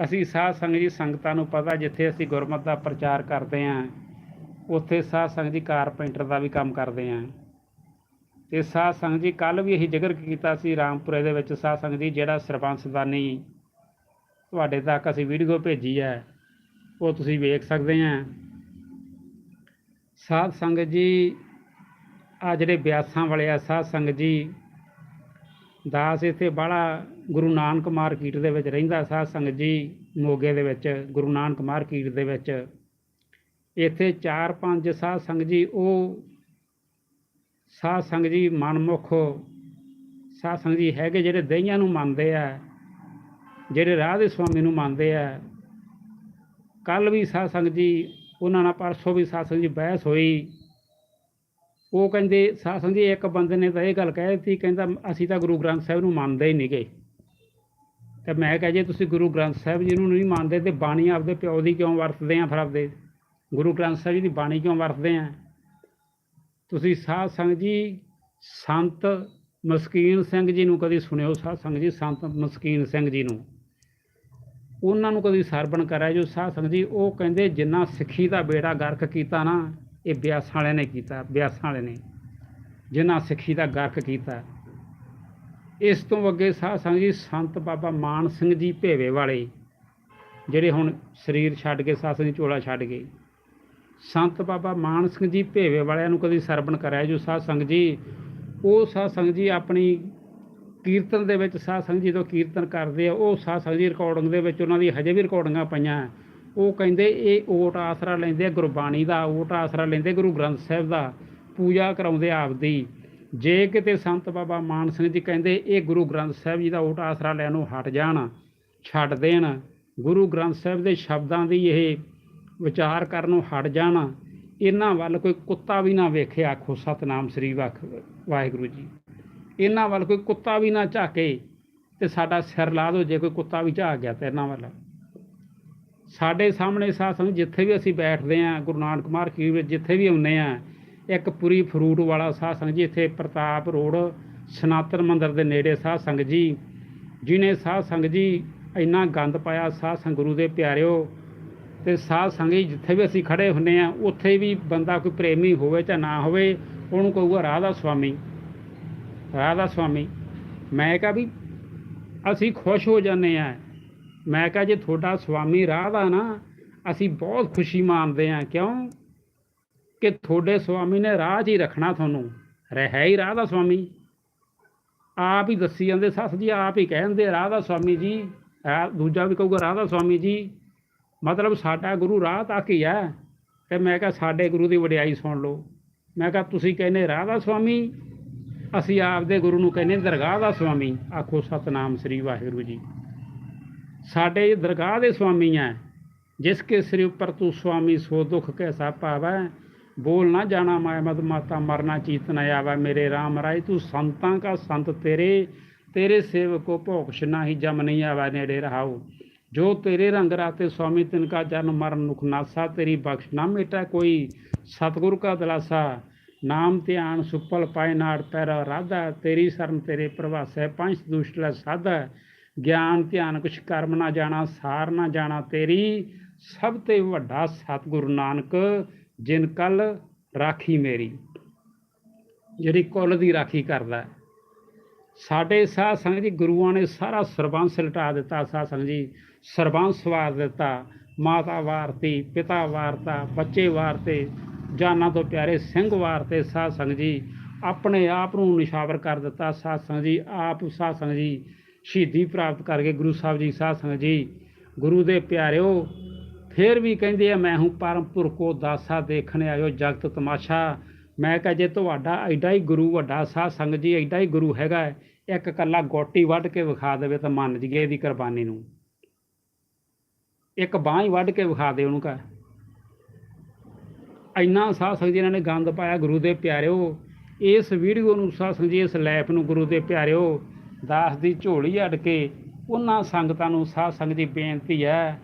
ਅਸੀਂ ਸਾਧ ਸੰਗਤ ਜੀ, ਸੰਗਤਾਂ ਨੂੰ ਪਤਾ ਜਿੱਥੇ ਅਸੀਂ ਗੁਰਮਤ ਦਾ ਪ੍ਰਚਾਰ ਕਰਦੇ ਆਂ ਉੱਥੇ ਸਾਧ ਸੰਗਤ ਜੀ, ਕਾਰਪੈਂਟਰ ਦਾ ਵੀ ਕੰਮ ਕਰਦੇ ਆਂ ਤੇ ਸਾਧ ਸੰਗਤ ਜੀ ਕੱਲ ਵੀ ਇਹੀ ਜ਼ਿਕਰ ਕੀਤਾ ਸੀ ਰਾਮਪੁਰੇ ਦੇ ਵਿੱਚ ਸਾਧ ਸੰਗਤ ਜੀ, ਜਿਹੜਾ ਸਰਪੰਚ ਦਾਨੀ ਤੁਹਾਡੇ ਤੱਕ ਅਸੀਂ ਵੀਡੀਓ ਭੇਜੀ ਹੈ, ਉਹ ਤੁਸੀਂ ਵੇਖ ਸਕਦੇ ਆ ਸਾਧ ਸੰਗਤ ਜੀ, ਆ ਜਿਹੜੇ ਬਿਆਸਾਂ ਵਾਲੇ ਆ ਸਾਧ ਸੰਗਤ ਜੀ, ਦਾਸ ਇੱਥੇ ਬਾਹਲਾ ਗੁਰੂ ਨਾਨਕ ਮਾਰਕੀਟ ਦੇ ਵਿੱਚ ਰਹਿੰਦਾ ਸਾਧ ਸੰਗਤ ਜੀ, ਮੋਗੇ ਦੇ ਵਿੱਚ, ਗੁਰੂ ਨਾਨਕ ਮਾਰਕੀਟ ਦੇ ਵਿੱਚ। ਇੱਥੇ ਚਾਰ ਪੰਜ ਸਾਧ ਸੰਗਤ ਜੀ, ਉਹ ਸਾਧ ਸੰਗਤ ਜੀ ਮਨਮੁਖ, ਸਾਧ ਸੰਗਤ ਜੀ ਹੈਗੇ ਜਿਹੜੇ ਦਹੀਆਂ ਨੂੰ ਮੰਨਦੇ ਆ, ਜਿਹੜੇ ਰਾਹ ਦੇ ਸਵਾਮੀ ਨੂੰ ਮੰਨਦੇ ਆ। ਕੱਲ ਵੀ ਸਾਧ ਸੰਗਤ ਜੀ ਉਹਨਾਂ ਨਾਲ ਪਰਸੋਂ ਵੀ ਸਾਧ ਜੀ ਬਹਿਸ ਹੋਈ। ਉਹ ਕਹਿੰਦੇ ਸਾਧ ਜੀ, ਇੱਕ ਬੰਦੇ ਨੇ ਤਾਂ ਇਹ ਗੱਲ ਕਹਿ ਦਿੱਤੀ, ਕਹਿੰਦਾ, ਅਸੀਂ ਤਾਂ ਗੁਰੂ ਗ੍ਰੰਥ ਸਾਹਿਬ ਨੂੰ ਮੰਨਦੇ ਹੀ ਨਹੀਂਗੇ। ਤੇ ਮੈਂ ਕਿਹਾ, ਜੇ ਤੁਸੀਂ ਗੁਰੂ ਗ੍ਰੰਥ ਸਾਹਿਬ ਜੀ ਨੂੰ ਨਹੀਂ ਮੰਨਦੇ, ਤੇ ਬਾਣੀ ਆਪਦੇ ਪਿਓ ਦੀ ਕਿਉਂ ਵਰਤਦੇ ਆ ਫਿਰ ਆਪਦੇ? ਗੁਰੂ ਗ੍ਰੰਥ ਸਾਹਿਬ ਜੀ ਦੀ ਬਾਣੀ ਕਿਉਂ ਵਰਤਦੇ ਆ? ਤੁਸੀਂ ਸਾਧ ਸੰਗਤ ਜੀ, ਸੰਤ ਮਸਕੀਨ ਸਿੰਘ ਜੀ ਨੂੰ ਕਦੀ ਸੁਣਿਓ? ਸਾਧ ਸੰਗਤ ਜੀ, ਸੰਤ ਮਸਕੀਨ ਸਿੰਘ ਜੀ ਨੂੰ। ਉਹਨਾਂ ਨੂੰ ਕਦੀ ਸਰਬਣ ਕਰਿਆ ਜੋ ਸਾਧ ਸੰਗਤ ਜੀ, ਉਹ ਕਹਿੰਦੇ ਜਿੰਨਾ ਸਿੱਖੀ ਦਾ ਬੇੜਾ ਗਰਕ ਕੀਤਾ ਨਾ, ਇਹ ਬਿਆਸਾਂ ਵਾਲਿਆਂ ਨੇ ਕੀਤਾ, ਬਿਆਸਾਂ ਵਾਲੇ ਨੇ। ਜਿਨ੍ਹਾਂ ਸਿੱਖੀ ਦਾ ਗਰਕ ਕੀਤਾ। ਇਸ ਤੋਂ ਅੱਗੇ ਸਾਧ ਸੰਗਤ ਜੀ, ਸੰਤ ਬਾਬਾ ਮਾਨ ਸਿੰਘ ਜੀ ਭੇਵੇ ਵਾਲੇ, ਜਿਹੜੇ ਹੁਣ ਸਰੀਰ ਛੱਡ ਕੇ, ਸਾਧ ਸੰਗਤ ਜੀ ਛੱਡ ਗਏ ਸੰਤ ਬਾਬਾ ਮਾਨ ਸਿੰਘ ਜੀ ਭੇਵੇ ਵਾਲਿਆਂ ਨੂੰ ਕਦੀ ਸਰਬਣ ਕਰਾਇਆ ਜੋ ਸਾਧ ਸੰਗਤ ਜੀ, ਉਹ ਸਾਧ ਸੰਗਤ ਜੀ ਆਪਣੀ ਕੀਰਤਨ ਦੇ ਵਿੱਚ ਸਾਧ ਸੰਗਤ ਜਦੋਂ ਕੀਰਤਨ ਕਰਦੇ ਆ, ਉਹ ਸਾਧ ਸੰਗਤ ਜੀ ਰਿਕਾਰਡਿੰਗ ਦੇ ਵਿੱਚ ਉਹਨਾਂ ਦੀ ਹਜੇ ਵੀ ਰਿਕਾਰਡਿੰਗਾਂ ਪਈਆਂ ਉਹ ਕਹਿੰਦੇ ਇਹ ਓਟ ਆਸਰਾ ਲੈਂਦੇ ਆ ਗੁਰਬਾਣੀ ਦਾ ਓਟ ਆਸਰਾ ਲੈਂਦੇ ਗੁਰੂ ਗ੍ਰੰਥ ਸਾਹਿਬ ਦਾ, ਪੂਜਾ ਕਰਾਉਂਦੇ ਆਪਦੀ। ਜੇ ਕਿਤੇ ਸੰਤ ਬਾਬਾ ਮਾਨ ਸਿੰਘ ਜੀ ਕਹਿੰਦੇ ਇਹ ਗੁਰੂ ਗ੍ਰੰਥ ਸਾਹਿਬ ਜੀ ਦਾ ਓਟ ਆਸਰਾ ਲੈਣ ਨੂੰ ਹਟ ਜਾਣ, ਛੱਡ ਦੇਣ, ਗੁਰੂ ਗ੍ਰੰਥ ਸਾਹਿਬ ਦੇ ਸ਼ਬਦਾਂ ਦੀ ਇਹ ਵਿਚਾਰ ਕਰਨ ਨੂੰ ਹਟ ਜਾਣ, ਇਹਨਾਂ ਵੱਲ ਕੋਈ ਕੁੱਤਾ ਵੀ ਨਾ ਵੇਖੇ, ਆਖੋ ਸਤਨਾਮ ਸ੍ਰੀ ਵਖ, ਵਾਹਿਗੁਰੂ ਜੀ। ਇਹਨਾਂ ਵੱਲ ਕੋਈ ਕੁੱਤਾ ਵੀ ਨਾ ਝਾਕੇ ਤੇ ਸਾਡਾ ਸਿਰ ਲਾ ਦੋ ਜੇ ਕੋਈ ਕੁੱਤਾ ਵੀ ਝਾਕ ਗਿਆ ਤੇ ਇਹਨਾਂ ਵੱਲ। ਸਾਡੇ ਸਾਹਮਣੇ ਸਾਧ ਸੰਗਤ, ਜਿੱਥੇ ਵੀ ਅਸੀਂ ਬੈਠਦੇ ਆਂ ਗੁਰੂ ਨਾਨਕ ਮਾਰਕੀਟ ਵਿੱਚ ਜਿੱਥੇ ਵੀ ਆਉਂਦੇ ਆਂ ਇੱਕ ਪੂਰੀ ਫਰੂਟ ਵਾਲਾ ਸਾਧ ਸੰਗਤ ਜੀ, ਇੱਥੇ ਪ੍ਰਤਾਪ ਰੋਡ, ਸਨਾਤਨ ਮੰਦਰ ਦੇ ਨੇੜੇ ਸਾਧ ਸੰਗਤ ਜੀ ਜਿਨੇ ਸਾਧ ਸੰਗਤ ਜੀ ਇੰਨਾ ਗੰਦ ਪਾਇਆ, ਸਾਧ ਸੰਗ ਗੁਰੂ ਦੇ ਪਿਆਰਿਓ, ਤੇ ਸਾਧ ਸੰਗਤ ਜੀ ਜਿੱਥੇ ਵੀ ਅਸੀਂ ਖੜੇ ਹੁੰਨੇ ਆ ਉੱਥੇ ਵੀ ਬੰਦਾ ਕੋਈ ਪ੍ਰੇਮੀ ਹੋਵੇ ਜਾਂ ਨਾ ਹੋਵੇ, ਉਹਨੂੰ ਕਹੂਗਾ ਰਾਧਾ ਸੁਆਮੀ। ਰਾਧਾ ਸੁਆਮੀ ਮੈਂ ਕਿਹਾ ਵੀ ਅਸੀਂ ਖੁਸ਼ ਹੋ ਜਾਂਦੇ ਆ ਮੈਂ ਕਿਹਾ ਜੇ ਤੁਹਾਡਾ ਸੁਆਮੀ ਰਾਧਾ ਨਾ, ਅਸੀਂ ਬਹੁਤ ਖੁਸ਼ੀ ਮਾਣਦੇ ਆ ਕਿਉਂ? ਕਿ ਤੁਹਾਡੇ ਸੁਆਮੀ ਨੇ ਰਾਹ 'ਚ ਹੀ ਰੱਖਣਾ ਤੁਹਾਨੂੰ। ਰਹਿ ਹੀ ਰਾਧਾ ਸੁਆਮੀ ਆਪ ਹੀ ਦੱਸੀ ਜਾਂਦੇ, ਸੱਸ ਜੀ ਆਪ ਹੀ ਕਹਿੰਦੇ ਰਾਧਾ ਸੁਆਮੀ ਜੀ। ਰਾਹ- ਦੂਜਾ ਵੀ ਕਹੂਗਾ ਰਾਧਾ ਸੁਆਮੀ ਜੀ। ਮਤਲਬ ਸਾਡਾ ਗੁਰੂ ਰਾਹ ਤੱਕ ਹੀ ਹੈ। ਤੇ ਮੈਂ ਕਿਹਾ, ਸਾਡੇ ਗੁਰੂ ਦੀ ਵਡਿਆਈ ਸੁਣ ਲਓ। ਮੈਂ ਕਿਹਾ, ਤੁਸੀਂ ਕਹਿੰਦੇ ਰਾਧਾ ਸੁਆਮੀ ਅਸੀਂ ਆਪਦੇ ਗੁਰੂ ਨੂੰ ਕਹਿੰਦੇ ਦਰਗਾਹ ਦਾ ਸੁਆਮੀ ਆਖੋ, ਸਤਨਾਮ ਸ੍ਰੀ ਵਾਹਿਗੁਰੂ ਜੀ। ਸਾਡੇ ਦਰਗਾਹ ਦੇ ਸੁਆਮੀ ਹੈ ਜਿਸ ਕੇ ਸਿਰ ਉੱਪਰ ਤੂੰ ਸੁਆਮੀ ਸੋ ਦੁਖ ਕੈਸਾ ਪਾਵੈ? ਬੋਲ ਨਾ ਜਾਣਾ ਮਾਇ ਮਦ ਮਾਤਾ ਮਰਨਾ ਚੀਤ ਨਾ ਆਵਾ। ਮੇਰੇ RAM ਰਾਏ, ਤੂੰ ਸੰਤਾਂ ਕਾ ਸੰਤ ਤੇਰੇ। ਤੇਰੇ ਸੇਵਕੋ ਭੋਗਸ਼ ਨਾਹੀ ਜਮ ਨਹੀਂ ਆਵਾ ਨੇੜੇ ਰਹਾਓ ਜੋ ਤੇਰੇ ਰੰਗ ਰਾਤੇ ਸੁਆਮੀ ਤਿਨ ਕਾ ਜਨਮ ਮਰਨ ਨੁਖ ਨਾਸਾ, ਤੇਰੀ ਬਖਸ਼ ਨਾ ਮੇਟਾ ਕੋਈ। ਸਤਿਗੁਰ ਕਾ ਦਲਾਸਾ ਨਾਮ ਧਿਆਨ ਸੁਪਲ ਪਾਇ ਨਾੜ ਪੈਰਾ ਰਾਧਾ, ਤੇਰੀ ਸਰਨ ਤੇਰੇ ਪ੍ਰਵਾਸੈ ਪੰਜ ਦੁਸ਼ਟ ਲੈ ਸਾਧਾ। ਗਿਆਨ ਧਿਆਨ ਕੁਛ ਕਰਮ ਨਾ ਜਾਣਾ, ਸਾਰ ਨਾ ਜਾਣਾ ਤੇਰੀ। ਸਭ ਤੇ ਵੱਡਾ ਸਤਿਗੁਰੂ ਨਾਨਕ, ਜਿਨ ਕਲ ਰਾਖੀ ਮੇਰੀ। ਜਿਹੜੀ ਕੁੱਲ ਦੀ ਰਾਖੀ ਕਰਦਾ ਸਾਡੇ ਸਾਧ ਸੰਗਤ ਜੀ, ਗੁਰੂਆਂ ਨੇ ਸਾਰਾ ਸਰਬੰਸ ਲਟਾ ਦਿੱਤਾ, ਸਾਧ ਸੰਗਤ ਜੀ। ਸਰਬੰਸ ਵਾਰ ਦਿੱਤਾ। ਮਾਤਾ ਵਾਰਤੀ, ਪਿਤਾ ਵਾਰਤਾ, ਬੱਚੇ ਵਾਰਤੇ। ਜਾਨਾਂ ਤੋਂ ਪਿਆਰੇ ਸਿੰਘ ਵਾਰਤੇ ਸਾਧ ਸੰਗਤ ਜੀ, ਆਪਣੇ ਆਪ ਨੂੰ ਨਿਸ਼ਾਵਰ ਕਰ ਦਿੱਤਾ ਸਾਧ ਸੰਗਤ ਜੀ, ਆਪ ਸਾਧ ਸੰਗਤ ਜੀ ਸ਼ਹੀਦੀ ਪ੍ਰਾਪਤ ਕਰਕੇ ਗੁਰੂ ਸਾਹਿਬ ਜੀ, ਸਾਧ ਸੰਗਤ ਜੀ, ਗੁਰੂ ਦੇ ਪਿਆਰਿਓ, ਫਿਰ ਵੀ ਕਹਿੰਦੇ ਆ, ਮੈਂ ਹੂੰ ਪਰਮਪੁਰ ਕੋ ਦਾਸਾ ਦੇਖਣ ਆਇਓ ਜਗਤ ਤਮਾਸ਼ਾ। ਮੈਂ ਕਹਾਂ, ਜੇ ਤੁਹਾਡਾ ਐਡਾ ਹੀ ਗੁਰੂ ਵੱਡਾ ਸਾਧ ਸੰਗਤ ਜੀ, ਐਡਾ ਹੀ ਗੁਰੂ ਹੈਗਾ, ਇੱਕ ਕੱਲਾ ਗੋਟੀ ਵੱਢ ਕੇ ਵਿਖਾ ਦੇਵੇ ਤਾਂ ਮੰਨ ਜੀਏ ਇਹਦੀ ਕੁਰਬਾਨੀ ਨੂੰ। ਇੱਕ ਬਾਂਹ ਹੀ ਵੱਢ ਕੇ ਵਿਖਾ ਦੇ ਉਹਨੂੰ ਕਹ ਇੰਨਾ ਸਾਧ ਸੰਗਤ ਜੀ ਇਹਨਾਂ ਨੇ ਗੰਦ ਪਾਇਆ ਗੁਰੂ ਦੇ ਪਿਆਰਿਓ। ਇਸ ਵੀਡੀਓ ਨੂੰ ਸਾਧ ਸੰਗਤ ਜੀ, ਇਸ ਲੈਪ ਨੂੰ ਗੁਰੂ ਦੇ ਪਿਆਰਿਓ, ਦਾਸ ਦੀ ਝੋਲੀ ਅੜ ਕੇ ਉਹਨਾਂ ਸੰਗਤਾਂ ਨੂੰ ਸਾਧ ਸੰਗਤ ਦੀ ਬੇਨਤੀ ਹੈ,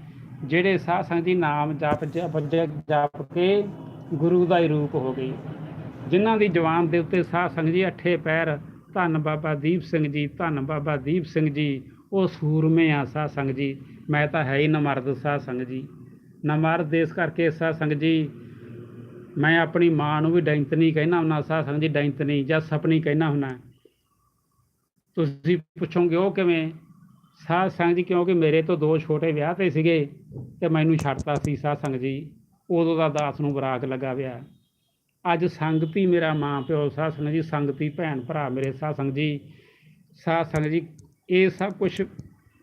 ਜਿਹੜੇ ਸਾਧ ਸੰਗਤ ਜੀ ਨਾਮ ਜਪ ਜਪ ਕੇ ਗੁਰੂ ਦਾ ਹੀ ਰੂਪ ਹੋ ਗਈ ਜਿਨ੍ਹਾਂ ਦੀ ਜਵਾਨ ਦੇ ਉੱਤੇ ਸਾਧ ਸੰਗਤ ਜੀ ਅੱਠੇ ਪੈਰ, ਧੰਨ ਬਾਬਾ ਦੀਪ ਸਿੰਘ ਜੀ, ਧੰਨ ਬਾਬਾ ਦੀਪ ਸਿੰਘ ਜੀ, ਉਹ ਸੂਰਮੇ ਆ ਸਾਧ ਸੰਗਤ ਜੀ। ਮੈਂ ਤਾਂ ਹੈ ਹੀ ਨਮਰਦ ਸਾਧ ਸੰਗਤ ਜੀ। ਨਮਰਦ ਇਸ ਕਰਕੇ ਸਾਧ ਸੰਗਤ ਜੀ ਮੈਂ ਆਪਣੀ ਮਾਂ ਨੂੰ ਵੀ ਡੈਂਤਨੀ ਕਹਿਣਾ ਹੁੰਦਾ ਸਾਧ ਸੰਗਤ ਜੀ ਡੈਂਤਨੀ ਜਾਂ ਸਪਨੀ ਕਹਿਣਾ ਹੁੰਦਾ। ਤੁਸੀਂ ਪੁੱਛੋਗੇ ਉਹ ਕਿਵੇਂ? ਸਾਧ ਸੰਗਤ ਜੀ, ਕਿਉਂਕਿ ਮੇਰੇ ਤੋਂ ਦੋ ਛੋਟੇ ਵਿਆਹ ਤੇ ਸੀਗੇ ਤੇ ਮੈਨੂੰ ਛੱਡਤਾ ਸੀ ਸਾਧ ਸੰਗਤ ਜੀ, ਉਦੋਂ ਦਾ ਦਾਸ ਨੂੰ ਬਰਾਕ ਲੱਗਾ ਵਿਆ ਅੱਜ ਸੰਗਤੀ ਮੇਰਾ ਮਾਂ ਪਿਓ, ਸਾਧ ਸੰਗਤ ਜੀ, ਸੰਗਤੀ ਭੈਣ ਭਰਾ ਮੇਰੇ ਸਾਧ ਸੰਗਤ ਜੀ। ਸਾਧ ਸੰਗਤ ਜੀ, ਇਹ ਸਭ ਕੁਝ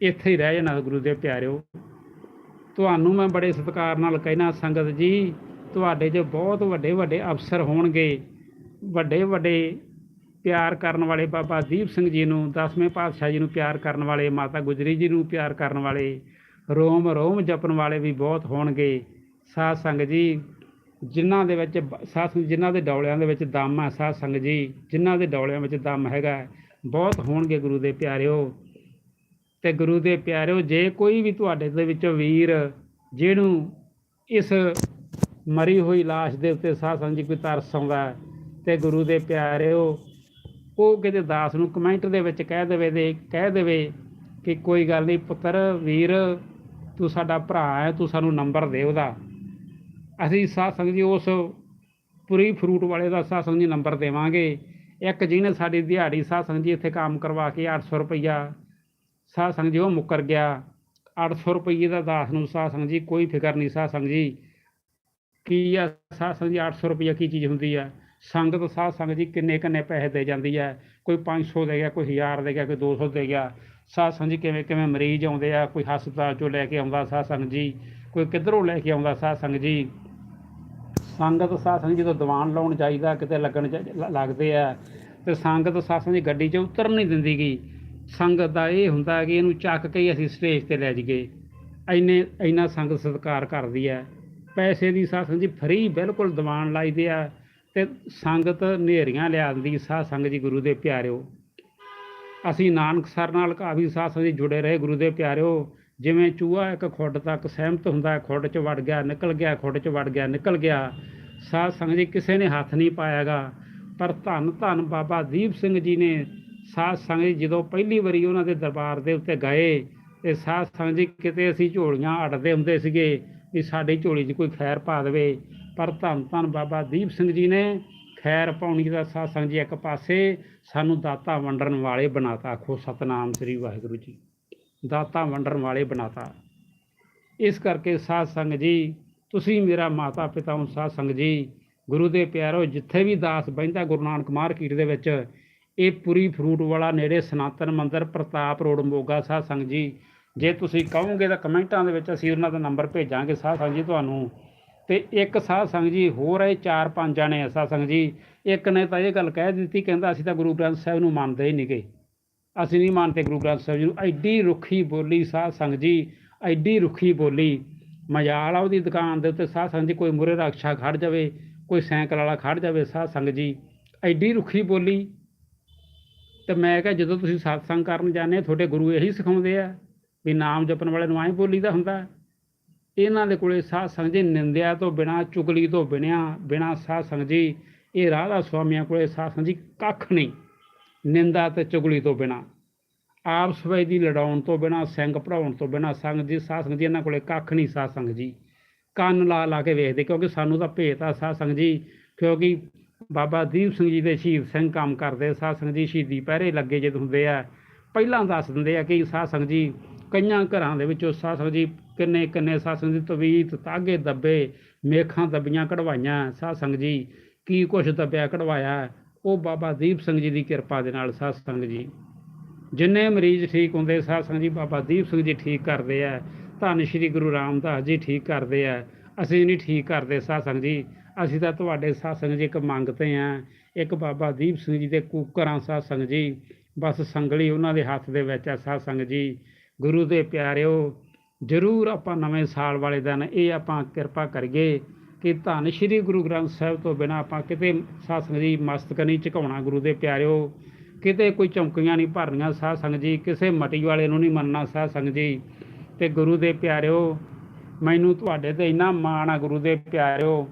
ਇੱਥੇ ਹੀ ਰਹਿ ਜਾਣਾ ਗੁਰੂ ਦੇ ਪਿਆਰਿਓ। ਤੁਹਾਨੂੰ ਮੈਂ ਬੜੇ ਸਤਿਕਾਰ ਨਾਲ ਕਹਿਣਾ ਸੰਗਤ ਜੀ ਤੁਹਾਡੇ 'ਚ ਬਹੁਤ ਵੱਡੇ ਵੱਡੇ ਅਫਸਰ ਹੋਣਗੇ, ਵੱਡੇ ਵੱਡੇ ਪਿਆਰ ਕਰਨ ਵਾਲੇ ਬਾਬਾ ਦੀਪ ਸਿੰਘ ਜੀ ਨੂੰ, ਦਸਵੇਂ ਪਾਤਸ਼ਾਹ ਜੀ ਨੂੰ ਪਿਆਰ ਕਰਨ ਵਾਲੇ, ਮਾਤਾ ਗੁਜਰੀ ਜੀ ਨੂੰ ਪਿਆਰ ਕਰਨ ਵਾਲੇ, ਰੋਮ ਰੋਮ ਜਪਣ ਵਾਲੇ ਵੀ ਬਹੁਤ ਹੋਣਗੇ। ਸਾਧ ਸੰਗਤ ਜੀ, ਜਿਨ੍ਹਾਂ ਦੇ ਵਿੱਚ ਬ- ਸਾਧ ਜਿਨ੍ਹਾਂ ਦੇ ਡੌਲਿਆਂ ਦੇ ਵਿੱਚ ਦਮ ਹੈ ਸਾਧ ਸੰਗਤ ਜੀ, ਜਿਨ੍ਹਾਂ ਦੇ ਡੌਲਿਆਂ ਵਿੱਚ ਦਮ ਹੈਗਾ, ਬਹੁਤ ਹੋਣਗੇ ਗੁਰੂ ਦੇ ਪਿਆਰਿਓ। ਤੇ ਗੁਰੂ ਦੇ ਪਿਆਰਿਓ, ਜੇ ਕੋਈ ਵੀ ਤੁਹਾਡੇ ਦੇ ਵਿੱਚੋਂ ਵੀਰ, ਜਿਹਨੂੰ ਇਸ ਮਰੀ ਹੋਈ ਲਾਸ਼ ਦੇ ਉੱਤੇ ਸਾਧ ਸੰਗਤ ਜੀ ਕੋਈ ਤਰਸ ਆਉਂਦਾ ਹੈ ਤੇ ਗੁਰੂ ਦੇ ਪਿਆਰਿਓ ਉਹ ਕਿਤੇ ਦਾਸ ਨੂੰ ਕਮੈਂਟ ਦੇ ਵਿੱਚ ਕਹਿ ਦੇਵੇ ਦੇ ਕਹਿ ਦੇਵੇ ਕਿ ਕੋਈ ਗੱਲ ਨਹੀਂ ਪੁੱਤਰ, ਵੀਰ, ਤੂੰ ਸਾਡਾ ਭਰਾ ਹੈ, ਤੂੰ ਸਾਨੂੰ ਨੰਬਰ ਦੇ ਉਹਦਾ। ਅਸੀਂ ਸਾਧ ਸੰਗਤ ਜੀ ਉਸ ਪੂਰੀ ਫਰੂਟ ਵਾਲੇ ਦਾ ਸਾਧ ਸੰਗਤ ਜੀ ਨੰਬਰ ਦੇਵਾਂਗੇ। ਇੱਕ ਜਿਹਨੇ ਸਾਡੀ ਦਿਹਾੜੀ ਸਾਧ ਸੰਗਤ ਜੀ ਇੱਥੇ ਕੰਮ ਕਰਵਾ ਕੇ 800 ਰੁਪਈਆ ਸਾਧ ਸੰਗਤ ਜੀ ਉਹ ਮੁੱਕਰ ਗਿਆ। 800 ਰੁਪਈਏ ਦਾ ਦਾਸ ਨੂੰ ਸਾਧ ਸੰਗਤ ਜੀ ਕੋਈ ਫਿਕਰ ਨਹੀਂ ਸਾਧ ਸੰਗਤ ਜੀ। ਕੀ ਆ? ਸਾਧ ਸੰਗਤ ਜੀ 800 ਰੁਪਈਆ ਕੀ ਚੀਜ਼ ਹੁੰਦੀ ਆ? ਸੰਗਤ, ਸਾਧ ਸੰਗਤ ਜੀ ਕਿੰਨੇ ਕਿੰਨੇ ਪੈਸੇ ਦੇ ਜਾਂਦੀ ਹੈ ਕੋਈ 500 ਦੇ ਗਿਆ, ਕੋਈ 1000 ਦੇ ਗਿਆ, ਕੋਈ 200 ਦੇ ਗਿਆ। ਸਾਧ ਸੰਗਤ ਜੀ ਕਿਵੇਂ ਕਿਵੇਂ ਮਰੀਜ਼ ਆਉਂਦੇ ਆ? ਕੋਈ ਹਸਪਤਾਲ ਚੋਂ ਲੈ ਕੇ ਆਉਂਦਾ ਸਾਧ ਸੰਗਤ ਜੀ? ਕੋਈ ਕਿੱਧਰੋਂ ਲੈ ਕੇ ਆਉਂਦਾ ਸਾਧ ਸੰਗਤ ਜੀ? ਸੰਗਤ, ਸਾਧ ਸੰਗਤ ਜਦੋਂ ਦੀਵਾਨ ਲਾਉਣ ਜਾਈਦਾ, ਕਿਤੇ ਲੱਗਣ ਚ- ਲੱਗਦੇ ਆ, ਤੇ ਸੰਗਤ, ਸਾਧ ਸੰਗਤ ਜੀ ਗੱਡੀ 'ਚ ਉਤਰਨ ਨਹੀਂ ਦਿੰਦੀ ਗਈ ਸੰਗਤ ਦਾ ਇਹ ਹੁੰਦਾ ਕਿ ਇਹਨੂੰ ਚੱਕ ਕੇ ਹੀ ਅਸੀਂ ਸਟੇਜ ਤੇ ਲੈ ਜਾਈਏ। ਇੰਨੇ, ਇੰਨਾ ਸੰਗਤ ਸਤਿਕਾਰ ਕਰਦੀ ਹੈ ਪੈਸੇ ਦੀ ਸਾਧ ਸੰਗਤ ਜੀ ਫਰੀ ਬਿਲਕੁਲ ਦੀਵਾਨ ਲਾਈਦੇ ਆ ਤੇ ਸੰਗਤ ਨੇਰੀਆਂ ਲਿਆਂਦੀ ਸਾਧ ਸੰਗਤ ਜੀ ਗੁਰੂ ਦੇ ਪਿਆਰਿਓ। ਅਸੀਂ ਨਾਨਕ ਸਰ ਨਾਲ ਕਾਫੀ ਸਾਧ ਸੰਗਤ ਜੀ ਜੁੜੇ ਰਹੇ ਗੁਰੂ ਦੇ ਪਿਆਰਿਓ। ਜਿਵੇਂ ਚੂਹਾ ਇੱਕ ਖੁੱਡ ਤੱਕ ਸਹਿਮਤ ਹੁੰਦਾ ਹੈ, ਖੁੱਡ 'ਚ ਵੜ ਗਿਆ ਨਿਕਲ ਗਿਆ ਖੁੱਡ 'ਚ ਵੜ ਗਿਆ ਨਿਕਲ ਗਿਆ। ਸਾਧ ਸੰਗਤ ਜੀ ਕਿਸੇ ਨੇ ਹੱਥ ਨਹੀਂ ਪਾਇਆਗਾ। ਪਰ ਧੰਨ ਧੰਨ ਬਾਬਾ ਦੀਪ ਸਿੰਘ ਜੀ ਨੇ ਸਾਧ ਸੰਗਤ ਜੀ ਜਦੋਂ ਪਹਿਲੀ ਵਾਰੀ ਉਹਨਾਂ ਦੇ ਦਰਬਾਰ ਦੇ ਉੱਤੇ ਗਏ ਤੇ ਸਾਧ ਸੰਗਤ ਜੀ ਕਿਤੇ ਅਸੀਂ ਝੋਲੀਆਂ ਅੜਦੇ ਹੁੰਦੇ ਸੀਗੇ ਕਿ ਸਾਡੀ ਝੋਲੀ 'ਚ ਕੋਈ ਖੈਰ ਪਾ ਦੇਵੇ। ਪਰ ਧੰਨ ਧੰਨ ਬਾਬਾ ਦੀਪ ਸਿੰਘ ਜੀ ਨੇ ਖੈਰ ਪਾਉਣੀ ਦਾ ਸਾਧ ਸੰਗਤ ਜੀ ਇੱਕ ਪਾਸੇ, ਸਾਨੂੰ ਦਾਤਾ ਵੰਡਣ ਵਾਲੇ ਬਣਾਤਾ। ਆਖੋ ਸਤਨਾਮ ਸ੍ਰੀ ਵਾਹਿਗੁਰੂ ਜੀ। ਦਾਤਾ ਵੰਡਣ ਵਾਲੇ ਬਣਾਤਾ। ਇਸ ਕਰਕੇ ਸਾਧ ਸੰਗਤ ਜੀ, ਤੁਸੀਂ ਮੇਰਾ ਮਾਤਾ ਪਿਤਾ ਹੋ ਸਾਧ ਸੰਗਤ ਜੀ, ਗੁਰੂ ਦੇ ਪਿਆਰੋ, ਜਿੱਥੇ ਵੀ ਦਾਸ ਬਹਿੰਦਾ ਗੁਰੂ ਨਾਨਕ ਮਾਰਕੀਟ ਦੇ ਵਿੱਚ, ਇਹ ਪੂਰੀ ਫਰੂਟ ਵਾਲਾ ਨੇੜੇ ਸਨਾਤਨ ਮੰਦਰ ਪ੍ਰਤਾਪ ਰੋਡ ਮੋਗਾ ਸਾਧ ਸੰਗਤ ਜੀ ਜੇ ਤੁਸੀਂ ਕਹੋਗੇ ਤਾਂ ਕਮੈਂਟਾਂ ਦੇ ਵਿੱਚ ਅਸੀਂ ਉਹਨਾਂ ਦਾ ਨੰਬਰ ਭੇਜਾਂਗੇ, ਸਾਧ ਸੰਗਤ ਜੀ ਤੁਹਾਨੂੰ। ਤੇ ਇੱਕ ਸਾਧ ਸੰਗਤ ਜੀ, ਹੋਰ ਹੈ ਚਾਰ ਪੰਜ ਜਾਣੇ ਆ ਸਾਧ ਸੰਗਤ ਜੀ। ਇੱਕ ਨੇ ਤਾਂ ਇਹ ਗੱਲ ਕਹਿ ਦਿੱਤੀ, ਕਹਿੰਦਾ ਅਸੀਂ ਤਾਂ ਗੁਰੂ ਗ੍ਰੰਥ ਸਾਹਿਬ ਨੂੰ ਮੰਨਦੇ ਹੀ ਨਹੀਂਗੇ। ਅਸੀਂ ਨਹੀਂ ਮੰਨਦੇ ਗੁਰੂ ਗ੍ਰੰਥ ਸਾਹਿਬ ਜੀ ਨੂੰ। ਐਡੀ ਰੁੱਖੀ ਬੋਲੀ ਸਾਧ ਸੰਗਤ ਜੀ, ਐਡੀ ਰੁੱਖੀ ਬੋਲੀ। ਮਜਾਲ ਆ ਉਹਦੀ ਦੁਕਾਨ ਦੇ ਉੱਤੇ, ਸਾਧ ਸੰਗਤ ਜੀ ਕੋਈ ਮੁਰੇ ਰਕਸ਼ਾ ਖੜ ਜਾਵੇ, ਕੋਈ ਸਾਈਕਲ ਵਾਲਾ ਖੜ ਜਾਵੇ ਸਾਧ ਸੰਗਤ ਜੀ। ਐਡੀ ਰੁੱਖੀ ਬੋਲੀ। ਤੇ ਮੈਂ ਕਿਹਾ ਜਦੋਂ ਤੁਸੀਂ ਸਤਸੰਗ ਕਰਨ ਜਾਂਦੇ ਤੁਹਾਡੇ ਗੁਰੂ ਇਹੀ ਸਿਖਾਉਂਦੇ ਆ। ਵੀ ਨਾਮ ਜਪਣ ਵਾਲੇ ਨੂੰ ਐਂ ਬੋਲੀਦਾ ਹੁੰਦਾ ਇਹਨਾਂ ਦੇ ਕੋਲੇ ਸਾਧ ਸੰਗਤ ਜੀ ਨਿੰਦਿਆ ਤੋਂ ਬਿਨਾ, ਚੁਗਲੀ ਤੋਂ ਬਿਨਾ ਬਿਨਾ ਸਾਧ ਸੰਗਤ ਜੀ, ਇਹ ਰਾਧਾ ਸੁਆਮੀਆਂ ਕੋਲੇ ਸਾਧ ਸੰਗਤ ਜੀ ਕੱਖ ਨਹੀਂ। ਨਿੰਦਾ ਤੇ ਚੁਗਲੀ ਤੋਂ ਬਿਨਾ, ਆਪ ਵਿੱਚ ਦੀ ਲੜਾਉਣ ਤੋਂ ਬਿਨਾ, ਸਿੰਘ ਭਰਾਉਣ ਤੋਂ ਬਿਨਾ ਸੰਗਤ ਜੀ, ਸਾਧ ਸੰਗਤ ਜੀ ਇਹਨਾਂ ਕੋਲੇ ਕੱਖ ਨਹੀਂ ਸਾਧ ਸੰਗਤ ਜੀ। ਕੰਨ ਲਾ ਲਾ ਕੇ ਵੇਖਦੇ, ਕਿਉਂਕਿ ਸਾਨੂੰ ਤਾਂ ਭੇਤ ਆ ਸਾਧ ਸੰਗਤ ਜੀ, ਕਿਉਂਕਿ ਬਾਬਾ ਦੀਪ ਸਿੰਘ ਜੀ ਦੇ ਸ਼ਹੀਦ ਸਿੰਘ ਕੰਮ ਕਰਦੇ, ਸਾਧ ਸੰਗਤ ਜੀ ਸ਼ਹੀਦੀ ਪਹਿਰੇ ਲੱਗੇ ਜਦ ਹੁੰਦੇ ਆ, ਪਹਿਲਾਂ ਦੱਸ ਦਿੰਦੇ ਆ ਕਿ ਸਾਧ ਸੰਗਤ ਜੀ ਕਈਆਂ ਘਰਾਂ ਦੇ ਵਿੱਚੋਂ ਸਾਧ ਜੀ ਕਿੰਨੇ ਕਿੰਨੇ ਸਾਧ ਸੰਗਤ ਜੀ ਤਵੀਤ ਤਾਗੇ ਦੱਬੇ, ਮੇਖਾਂ ਦੱਬੀਆਂ ਕਢਵਾਈਆਂ। ਸਾਧ ਜੀ, ਕੀ ਕੁਛ ਦੱਬਿਆ ਕਢਵਾਇਆ? ਉਹ ਬਾਬਾ ਦੀਪ ਸਿੰਘ ਜੀ ਦੀ ਕਿਰਪਾ ਦੇ ਨਾਲ ਸਾਧ ਜੀ। ਜਿੰਨੇ ਮਰੀਜ਼ ਠੀਕ ਹੁੰਦੇ ਸਾਧ ਜੀ ਬਾਬਾ ਦੀਪ ਸਿੰਘ ਜੀ ਠੀਕ ਕਰਦੇ ਆ। ਧੰਨ ਸ਼੍ਰੀ ਗੁਰੂ ਰਾਮਦਾਸ ਜੀ ਠੀਕ ਕਰਦੇ ਆ। ਅਸੀਂ ਨਹੀਂ ਠੀਕ ਕਰਦੇ ਸਾਧ ਜੀ। ਅਸੀਂ ਤਾਂ ਤੁਹਾਡੇ ਸਾਧ ਜੀ ਇੱਕ ਮੰਗਤੇ ਆ। ਇੱਕ ਬਾਬਾ ਦੀਪ ਸਿੰਘ ਜੀ ਦੇ ਕੂਕਰਾਂ ਸਾਧ ਸੰਗਤ ਜੀ। ਬਸ ਸੰਗਲੀ ਉਹਨਾਂ ਦੇ ਹੱਥ ਦੇ ਵਿੱਚ ਆ ਸਾਧ ਜੀ। ਗੁਰੂ ਦੇ ਪਿਆਰਿਓ, ਜ਼ਰੂਰ ਆਪਾਂ ਨਵੇਂ ਸਾਲ ਵਾਲੇ ਦਿਨ ਇਹ ਆਪਾਂ ਕਿਰਪਾ ਕਰੀਏ ਕਿ ਧੰਨ ਸ਼੍ਰੀ ਗੁਰੂ ਗ੍ਰੰਥ ਸਾਹਿਬ ਤੋਂ ਬਿਨਾ ਆਪਾਂ ਕਿਤੇ ਸਾਧ ਸੰਗਤ ਜੀ ਮਸਤਕ ਨਹੀਂ ਝੁਕਾਉਣਾ ਗੁਰੂ ਦੇ ਪਿਆਰਿਓ। ਕਿਤੇ ਕੋਈ ਚੌਂਕੀਆਂ ਨਹੀਂ ਭਰਨੀਆਂ ਸਾਧ ਸੰਗਤ ਜੀ, ਕਿਸੇ ਮਟੀ ਵਾਲੇ ਨੂੰ ਨਹੀਂ ਮੰਨਣਾ ਸਾਧ ਸੰਗਤ ਜੀ। ਤੇ ਗੁਰੂ ਦੇ ਪਿਆਰਿਓ, ਮੈਨੂੰ ਤੁਹਾਡੇ ਤੇ ਇੰਨਾ ਮਾਣ ਆ ਗੁਰੂ ਦੇ ਪਿਆਰਿਓ।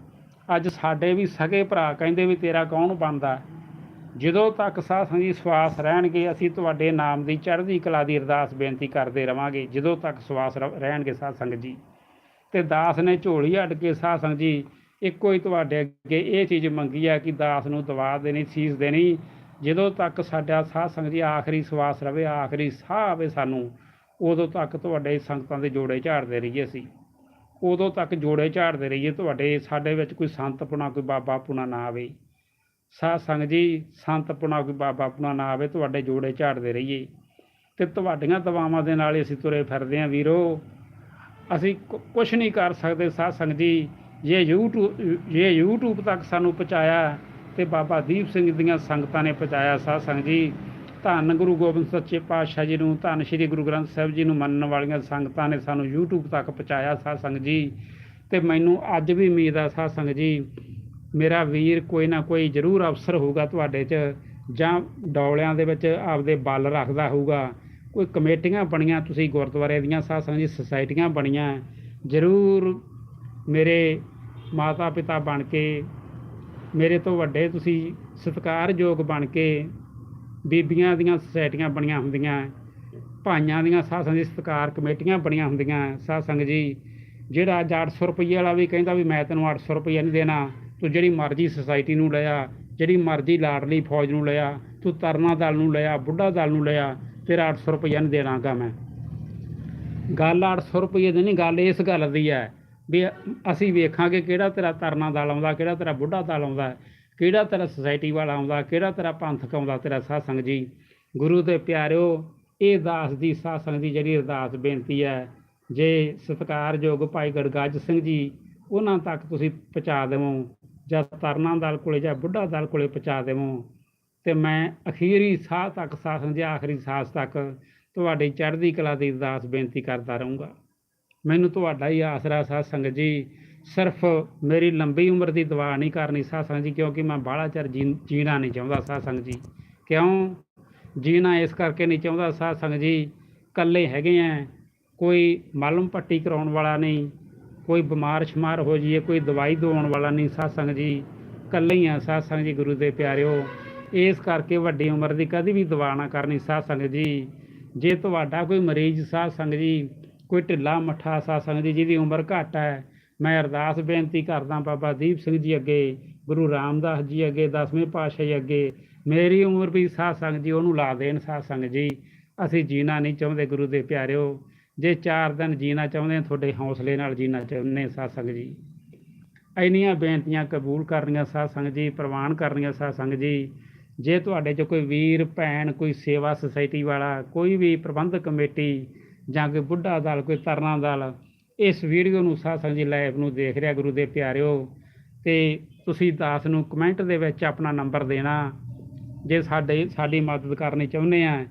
ਅੱਜ ਸਾਡੇ ਵੀ ਸਗੇ ਭਰਾ ਕਹਿੰਦੇ ਵੀ ਤੇਰਾ ਕੌਣ ਬਣਦਾ? ਜਦੋਂ ਤੱਕ ਸਾਧ ਸੰਗਤ ਜੀ ਸਵਾਸ ਰਹਿਣਗੇ, ਅਸੀਂ ਤੁਹਾਡੇ ਨਾਮ ਦੀ ਚੜ੍ਹਦੀ ਕਲਾ ਦੀ ਅਰਦਾਸ ਬੇਨਤੀ ਕਰਦੇ ਰਵਾਂਗੇ। ਜਦੋਂ ਤੱਕ ਸਵਾਸ ਰ- ਰਹਿਣਗੇ ਸਾਧ ਸੰਗਤ ਜੀ। ਤੇ ਦਾਸ ਨੇ ਝੋਲੀ ਅੱਡ ਕੇ ਸਾਧ ਸੰਗਤ ਜੀ, ਇੱਕੋ ਹੀ ਤੁਹਾਡੇ ਅੱਗੇ ਇਹ ਚੀਜ਼ ਮੰਗੀ ਆ ਕਿ ਦਾਸ ਨੂੰ ਦਵਾ ਦੇਣੀ, ਸੀਸ ਦੇਣੀ। ਜਦੋਂ ਤੱਕ ਸਾਡਾ ਸਾਧ ਸੰਗਤ ਜੀ ਆਖਰੀ ਸਵਾਸ ਰਵੇ, ਆਖਰੀ ਸਾਹ ਆਵੇ ਸਾਨੂੰ, ਉਦੋਂ ਤੱਕ ਤੁਹਾਡੇ ਸੰਗਤਾਂ ਦੇ ਜੋੜੇ ਝਾੜਦੇ ਰਹੀਏ ਅਸੀਂ। ਉਦੋਂ ਤੱਕ ਜੋੜੇ ਝਾੜਦੇ ਰਹੀਏ, ਤੁਹਾਡੇ ਸਾਡੇ ਵਿੱਚ ਕੋਈ ਸੰਤ ਪੁਣਾ, ਕੋਈ ਬਾਬਾ ਪੁਣਾ ਨਾ ਆਵੇ। ਸਾਧ ਸੰਗ ਜੀ, ਸੰਤ ਪੁਣਾ ਕੋਈ ਬਾਬਾ ਪੁਣਾ ਨਾ ਆਵੇ, ਤੁਹਾਡੇ ਜੋੜੇ ਝਾੜਦੇ ਰਹੀਏ। ਤੇ ਤੁਹਾਡੀਆਂ ਦਵਾਵਾਂ ਦੇ ਨਾਲ ਹੀ ਅਸੀਂ ਤੁਰੇ ਫਿਰਦੇ ਹਾਂ ਵੀਰੋ। ਅਸੀਂ ਕੁਝ ਨਹੀਂ ਕਰ ਸਕਦੇ ਸਾਧ ਸੰਗਤ ਜੀ। ਜੇ YouTube ਜੇ YouTube ਤੱਕ ਸਾਨੂੰ ਪਹੁੰਚਾਇਆ ਤੇ ਬਾਬਾ ਦੀਪ ਸਿੰਘ ਦੀਆਂ ਸੰਗਤਾਂ ਨੇ ਪਹੁੰਚਾਇਆ ਸਾਧ ਸੰਗਤ ਜੀ। ਧੰਨ ਗੁਰੂ ਗੋਬਿੰਦ ਸੱਚੇ ਪਾਤਸ਼ਾਹ ਜੀ ਨੂੰ, ਧੰਨ ਸ਼੍ਰੀ ਗੁਰੂ ਗ੍ਰੰਥ ਸਾਹਿਬ ਜੀ ਨੂੰ ਮੰਨਣ ਵਾਲੀਆਂ ਸੰਗਤਾਂ ਨੇ ਸਾਨੂੰ YouTube ਤੱਕ ਪਹੁੰਚਾਇਆ ਸਾਧ ਸੰਗ ਜੀ। ਤੇ ਮੈਨੂੰ ਅੱਜ ਵੀ ਉਮੀਦ ਆ ਸਾਧ ਸੰਗ ਜੀ ਮੇਰਾ ਵੀਰ ਕੋਈ ਨਾ ਕੋਈ ਜ਼ਰੂਰ ਅਫਸਰ ਹੋਊਗਾ ਤੁਹਾਡੇ 'ਚ, ਜਾਂ ਡੌਲਿਆਂ ਦੇ ਵਿੱਚ ਆਪਦੇ ਬਲ ਰੱਖਦਾ ਹੋਊਗਾ। ਕੋਈ ਕਮੇਟੀਆਂ ਬਣੀਆਂ, ਤੁਸੀਂ ਗੁਰਦੁਆਰੇ ਦੀਆਂ ਸਾਧ ਸੰਗਤ ਜੀ, ਸੁਸਾਇਟੀਆਂ ਬਣੀਆਂ, ਜ਼ਰੂਰ ਮੇਰੇ ਮਾਤਾ ਪਿਤਾ ਬਣ ਕੇ, ਮੇਰੇ ਤੋਂ ਵੱਡੇ ਤੁਸੀਂ ਸਤਿਕਾਰਯੋਗ ਬਣ ਕੇ ਬੀਬੀਆਂ ਦੀਆਂ ਸੁਸਾਇਟੀਆਂ ਬਣੀਆਂ ਹੁੰਦੀਆਂ, ਭਾਈਆਂ ਦੀਆਂ ਸਾਧ ਸੰਗਤ ਦੀ ਸਤਿਕਾਰ ਕਮੇਟੀਆਂ ਬਣੀਆਂ ਹੁੰਦੀਆਂ। ਸਾਧ ਸੰਗਤ ਜੀ, ਜਿਹੜਾ ਅੱਜ 800 ਰੁਪਈਏ ਵਾਲਾ ਵੀ ਕਹਿੰਦਾ ਵੀ ਮੈਂ ਤੈਨੂੰ 800 ਰੁਪਈਆ ਨਹੀਂ ਦੇਣਾ ਤੂੰ ਜਿਹੜੀ ਮਰਜ਼ੀ ਸੁਸਾਇਟੀ ਨੂੰ ਲਿਆ ਜਿਹੜੀ ਮਰਜ਼ੀ ਲਾਡਲੀ ਫੌਜ ਨੂੰ ਲਿਆ ਤੂੰ ਤਰਨਾ ਦਲ ਨੂੰ ਲਿਆ ਬੁੱਢਾ ਦਲ ਨੂੰ ਲਿਆ ਤੇਰਾ 800 ਰੁਪਈਆ ਨਹੀਂ ਦੇਣਾਗਾ ਮੈਂ। ਗੱਲ 800 ਰੁਪਈਏ ਦੀ ਨਹੀਂ ਗੱਲ ਇਸ ਗੱਲ ਦੀ ਹੈ ਵੀ ਅਸੀਂ ਵੇਖਾਂਗੇ ਕਿਹੜਾ ਤੇਰਾ ਤਰਨਾ ਦਲ ਆਉਂਦਾ, ਕਿਹੜਾ ਤੇਰਾ ਬੁੱਢਾ ਦਲ ਆਉਂਦਾ, ਕਿਹੜਾ ਤੇਰਾ ਸੁਸਾਇਟੀ ਵਾਲਾ ਆਉਂਦਾ, ਕਿਹੜਾ ਤੇਰਾ ਪੰਥਕ ਆਉਂਦਾ ਤੇਰਾ ਸਾਧ ਸੰਗਤ ਜੀ। ਗੁਰੂ ਦੇ ਪਿਆਰਿਓ, ਇਹ ਦਾਸ ਦੀ ਸਾਧ ਸੰਗਤ ਦੀ ਜਿਹੜੀ ਅਰਦਾਸ ਬੇਨਤੀ ਹੈ, ਜੇ ਸਤਿਕਾਰਯੋਗ ਭਾਈ ਗੜਗੱਜ ਸਿੰਘ ਜੀ ਉਹਨਾਂ ਤੱਕ ਤੁਸੀਂ ਪਹੁੰਚਾ ਦੇਵੋ, ਜਾਂ ਤਰਨਾ ਦਲ ਕੋਲੇ ਜਾਂ ਬੁੱਢਾ ਦਲ ਕੋਲੇ ਪਹੁੰਚਾ ਦੇਵੋ। ਤੇ ਮੈਂ ਅਖੀਰੀ ਸਾਹ ਤੱਕ, ਸਾਹ ਸੰਗਤ ਜੀ ਆਖਰੀ ਸਾਹ ਤੱਕ ਤੁਹਾਡੀ ਚੜ੍ਹਦੀ ਕਲਾ ਦੀ ਅਰਦਾਸ ਬੇਨਤੀ ਕਰਦਾ ਰਹੂੰਗਾ। ਮੈਨੂੰ ਤੁਹਾਡਾ ਹੀ ਆਸਰਾ ਸਾਧ ਸੰਗਤ ਜੀ। ਸਿਰਫ ਮੇਰੀ ਲੰਬੀ ਉਮਰ ਦੀ ਦੁਆ ਨਹੀਂ ਕਰਨੀ ਸਾਧ ਸੰਗਤ ਜੀ, ਕਿਉਂਕਿ ਮੈਂ ਬਾਹਲਾ ਚਿਰ ਜੀ- ਜੀਣਾ ਨਹੀਂ ਚਾਹੁੰਦਾ ਸਾਧ ਸੰਗਤ ਜੀ। ਕਿਉਂ? ਜੀਣਾ ਇਸ ਕਰਕੇ ਨਹੀਂ ਚਾਹੁੰਦਾ ਸਾਧ ਸੰਗਤ ਜੀ, ਇਕੱਲੇ ਹੈਗੇ ਆ ਕੋਈ ਮਾਲੂਮ ਪੱਟੀ ਕਰਾਉਣ ਵਾਲਾ ਨਹੀਂ। ਕੋਈ ਬਿਮਾਰ ਸ਼ਮਾਰ ਹੋ ਜਾਈਏ, ਕੋਈ ਦਵਾਈ ਦਵਾਉਣ ਵਾਲਾ ਨਹੀਂ ਸਾਧ ਜੀ, ਇਕੱਲੇ ਹੀ ਆ ਸਾਧ ਜੀ ਗੁਰੂ ਦੇ ਪਿਆਰਿਓ। ਇਸ ਕਰਕੇ ਵੱਡੀ ਉਮਰ ਦੀ ਕਦੀ ਵੀ ਦਵਾ ਨਾ ਕਰਨੀ ਸਾਧ ਜੀ। ਜੇ ਤੁਹਾਡਾ ਕੋਈ ਮਰੀਜ਼ ਸਾਧ ਜੀ, ਕੋਈ ਢਿੱਲਾ ਮੱਠਾ ਸਾਧ ਜੀ, ਜਿਹਦੀ ਉਮਰ ਘੱਟ ਹੈ, ਮੈਂ ਅਰਦਾਸ ਬੇਨਤੀ ਕਰਦਾ ਬਾਬਾ ਦੀਪ ਸਿੰਘ ਜੀ ਅੱਗੇ, ਗੁਰੂ ਰਾਮਦਾਸ ਜੀ ਅੱਗੇ, ਦਸਵੇਂ ਪਾਤਸ਼ਾਹ ਅੱਗੇ, ਮੇਰੀ ਉਮਰ ਵੀ ਸਾਧ ਸੰਗਤ ਜੀ, ਉਹਨੂੰ ਲਾ ਦੇਣ ਸਾਧ ਸੰਗਤ ਜੀ। ਅਸੀਂ ਜੀਣਾ ਨਹੀਂ ਚਾਹੁੰਦੇ ਗੁਰੂ ਦੇ ਪਿਆਰਿਓ। ਜੇ ਚਾਰ ਦਿਨ ਜੀਣਾ ਚਾਹੁੰਦੇ ਤੁਹਾਡੇ ਹੌਸਲੇ ਨਾਲ ਜੀਣਾ ਚਾਹੁੰਦੇ ਹਾਂ ਸਾਧ ਸੰਗਤ ਜੀ। ਇੰਨੀਆਂ ਬੇਨਤੀਆਂ ਕਬੂਲ ਕਰਨੀਆਂ ਸਾਧ ਸੰਗਤ ਜੀ, ਪ੍ਰਵਾਨ ਕਰਨੀਆਂ ਸਾਧ ਸੰਗਤ ਜੀ। ਜੇ ਤੁਹਾਡੇ 'ਚ ਕੋਈ ਵੀਰ, ਭੈਣ, ਕੋਈ ਸੇਵਾ ਸੁਸਾਇਟੀ ਵਾਲਾ, ਕੋਈ ਵੀ ਪ੍ਰਬੰਧਕ ਕਮੇਟੀ ਜਾਂ ਕੋਈ ਬੁੱਢਾ ਦਲ, ਕੋਈ ਤਰਨਾ ਦਲ, ਇਸ ਵੀਡੀਓ ਨੂੰ ਸਾਧ ਸੰਗਤ ਜੀ ਲਾਈਵ ਨੂੰ ਦੇਖ ਰਿਹਾ ਗੁਰੂ ਦੇ ਪਿਆਰਿਓ, ਤੇ ਤੁਸੀਂ ਦਾਸ ਨੂੰ ਕਮੈਂਟ ਦੇ ਵਿੱਚ ਆਪਣਾ ਨੰਬਰ ਦੇਣਾ। ਜੇ ਸਾਡੇ, ਸਾਡੀ ਮਦਦ ਕਰਨੀ ਚਾਹੁੰਦੇ ਆ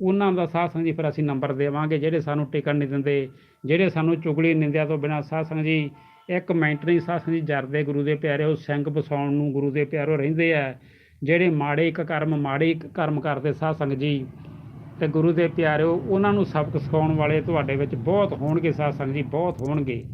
ਉਹਨਾਂ ਦਾ ਸਾਧ ਸੰਗਤ ਜੀ ਫਿਰ ਅਸੀਂ ਨੰਬਰ ਦੇਵਾਂਗੇ, ਜਿਹੜੇ ਸਾਨੂੰ ਟਿਕਣ ਨਹੀਂ ਦਿੰਦੇ, ਜਿਹੜੇ ਸਾਨੂੰ ਚੁਗਲੀ ਨਿੰਦਿਆ ਤੋਂ ਬਿਨਾਂ ਸਾਧ ਸੰਗਤ ਜੀ, ਇੱਕ ਮਿੰਟ ਨਹੀਂ ਸਾਧ ਸੰਗਤ ਜੀ, ਜਰਦੇ ਗੁਰੂ ਦੇ ਪਿਆਰੇ, ਉਹ ਸਿੰਘ ਬਸਾਉਣ ਨੂੰ ਗੁਰੂ ਦੇ ਪਿਆਰਿਓ ਰਹਿੰਦੇ ਆ। ਜਿਹੜੇ ਮਾੜੇ ਇੱਕ ਕਰਮ, ਮਾੜੇ ਇੱਕ ਕਰਮ ਕਰਦੇ ਸਾਧ ਸੰਗਤ ਜੀ ਤੇ ਗੁਰੂ ਦੇ ਪਿਆਰਿਓ ਉਹਨਾਂ ਨੂੰ ਸਬਕ ਸਿਖਾਉਣ ਵਾਲੇ ਤੁਹਾਡੇ ਵਿੱਚ ਬਹੁਤ ਹੋਣਗੇ, ਸਾਧ ਸੰਗਤ ਜੀ, ਬਹੁਤ ਹੋਣਗੇ।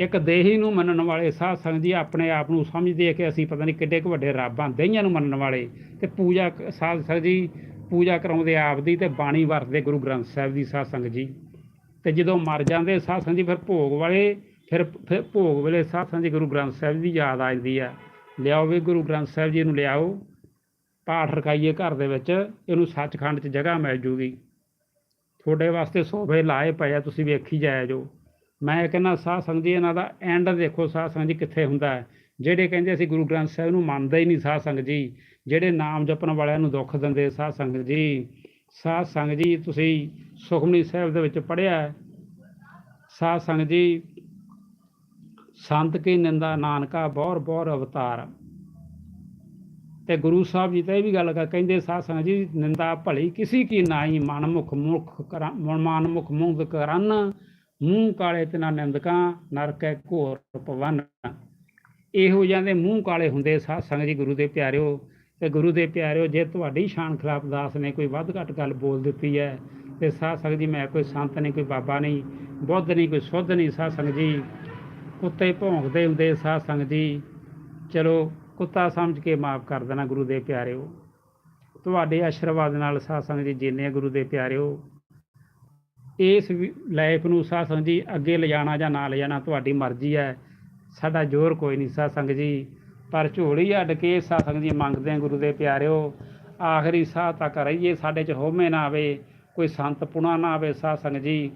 ਇੱਕ ਦੇਹੀ ਨੂੰ ਮੰਨਣ ਵਾਲੇ ਸਾਧ ਸੰਗਤ ਜੀ ਆਪਣੇ ਆਪ ਨੂੰ ਸਮਝਦੇ ਆ ਕਿ ਅਸੀਂ ਪਤਾ ਨਹੀਂ ਕਿੱਡੇ ਕੁ ਵੱਡੇ ਰੱਬ ਹਾਂ, ਦਹੀਆਂ ਨੂੰ ਮੰਨਣ ਵਾਲੇ। ਤੇ ਪੂਜਾ ਕ- ਸਾਧ ਸੰਗਤ ਜੀ ਪੂਜਾ ਕਰਾਉਂਦੇ ਆਪ ਦੀ ਤੇ ਬਾਣੀ ਵਰਤਦੇ ਗੁਰੂ ਗ੍ਰੰਥ ਸਾਹਿਬ ਦੀ ਸਾਧ ਸੰਗਤ ਜੀ। ਤੇ ਜਦੋਂ ਮਰ ਜਾਂਦੇ ਸਾਧ ਸੰਗਤ ਜੀ ਫਿਰ ਭੋਗ ਵਾਲੇ, ਫਿਰ ਫਿਰ ਭੋਗ ਵੇਲੇ ਸਾਧ ਸੰਗਤ ਜੀ ਗੁਰੂ ਗ੍ਰੰਥ ਸਾਹਿਬ ਦੀ ਯਾਦ ਆ ਜਾਂਦੀ ਆ। ਲਿਆਓ ਵੀ ਗੁਰੂ ਗ੍ਰੰਥ ਸਾਹਿਬ ਜੀ ਨੂੰ ਲਿਆਓ, ਪਾਠ ਰਖਾਈਏ ਘਰ ਦੇ ਵਿੱਚ, ਇਹਨੂੰ ਸੱਚਖੰਡ 'ਚ ਜਗ੍ਹਾ ਮਿਲ ਜੂਗੀ। ਤੁਹਾਡੇ ਵਾਸਤੇ ਸੋਫੇ ਲਾਏ ਪਏ ਆ, ਤੁਸੀਂ ਵੇਖੀ ਜਾਇਆ ਜੋ। ਮੈਂ ਕਹਿੰਦਾ ਸਾਧ ਸੰਗਤ ਜੀ, ਇਹਨਾਂ ਦਾ ਐਂਡ ਦੇਖੋ ਸਾਧ ਸੰਗਤ ਜੀ ਕਿੱਥੇ ਹੁੰਦਾ ਹੈ। ਜਿਹੜੇ ਕਹਿੰਦੇ ਅਸੀਂ ਗੁਰੂ ਗ੍ਰੰਥ ਸਾਹਿਬ ਨੂੰ ਮੰਨਦੇ ਹੀ ਨਹੀਂ ਸਾਧ ਸੰਗਤ ਜੀ, ਜਿਹੜੇ ਨਾਮ ਜਪਣ ਵਾਲਿਆਂ ਨੂੰ ਦੁੱਖ ਦਿੰਦੇ ਸਾਧ ਸੰਗਤ ਜੀ। ਸਾਧ ਸੰਗਤ ਜੀ, ਤੁਸੀਂ ਸੁਖਮਨੀ ਸਾਹਿਬ ਦੇ ਵਿੱਚ ਪੜ੍ਹਿਆ ਸਾਧ ਸੰਗਤ ਜੀ, ਸੰਤ ਕੀ ਨਿੰਦਾ ਨਾਨਕਾ ਬੌਰ ਬੌਰ ਅਵਤਾਰ। ਤੇ ਗੁਰੂ ਸਾਹਿਬ ਜੀ ਤਾਂ ਇਹ ਵੀ ਗੱਲ ਕਰ ਕਹਿੰਦੇ ਸਾਧ ਸੰਗਤ ਜੀ, ਨਿੰਦਾ ਭਲੀ ਕਿਸੇ ਕੀ ਨਾਈ ਮਨ ਮੁਖ ਮੁਖ ਕਰਾਂ ਮਨ ਮੁਖ ਮੁਖ ਕਰਨ। ਮੂੰਹ ਕਾਲੇ ਤੇ ਨਾ ਨਿੰਦਕਾਂ, ਨਰਕੈ ਘੋਰ ਪਵਨ ਇਹੋ ਜਾਂਦੇ ਮੂੰਹ ਕਾਲੇ ਹੁੰਦੇ ਸਾਧ ਸੰਗਤ ਜੀ ਗੁਰੂ ਦੇ ਪਿਆਰਿਓ। ਤੇ ਗੁਰੂ ਦੇ ਪਿਆਰਿਓ, ਜੇ ਤੁਹਾਡੀ ਸ਼ਾਨ ਖਿਲਾਫ ਦਾਸ ਨੇ ਕੋਈ ਵੱਧ ਘੱਟ ਗੱਲ ਬੋਲ ਦਿੱਤੀ ਹੈ, ਤੇ ਸਾਧ ਸੰਗਤ ਜੀ ਮੈਂ ਕੋਈ ਸੰਤ ਨਹੀਂ, ਕੋਈ ਬਾਬਾ ਨਹੀਂ, ਬੁੱਧ ਨਹੀਂ, ਕੋਈ ਸੁੱਧ ਨਹੀਂ ਸਾਧ ਸੰਗਤ ਜੀ। ਕੁੱਤੇ ਭੌਂਕਦੇ ਹੁੰਦੇ ਸਾਧ ਸੰਗਤ ਜੀ। ਚਲੋ, ਕੁੱਤਾ ਸਮਝ ਕੇ ਮਾਫ ਕਰ ਦੇਣਾ ਗੁਰੂ ਦੇ ਪਿਆਰਿਓ। ਤੁਹਾਡੇ ਆਸ਼ੀਰਵਾਦ ਨਾਲ ਸਾਧ ਸੰਗਤ ਜੀ ਜਿੰਨੇ ਗੁਰੂ ਦੇ ਪਿਆਰਿਓ। ਇਸ ਲਾਈਫ ਨੂੰ ਸਾਧ ਸੰਗਤ ਜੀ ਅੱਗੇ ਲਿਜਾਣਾ ਜਾਂ ਨਾ ਲਿਜਾਣਾ ਤੁਹਾਡੀ ਮਰਜ਼ੀ ਹੈ। ਸਾਡਾ ਜ਼ੋਰ ਕੋਈ ਨਹੀਂ ਸਾਧ ਸੰਗਤ ਜੀ। ਪਰ ਝੋਲੀ ਅੱਡ ਕੇ ਸਾਧ ਸੰਗਤ ਜੀ ਮੰਗਦੇ ਆ ਗੁਰੂ ਦੇ ਪਿਆਰਿਓ। ਆਖਰੀ ਸਾਹ ਤੱਕ ਰਹੀਏ ਸਾਡੇ 'ਚ ਹੋਮੇ ਨਾ ਆਵੇ, ਕੋਈ ਸੰਤ ਪੁਣਾ ਨਾ ਆਵੇ ਸਾਧ ਸੰਗਤ ਜੀ।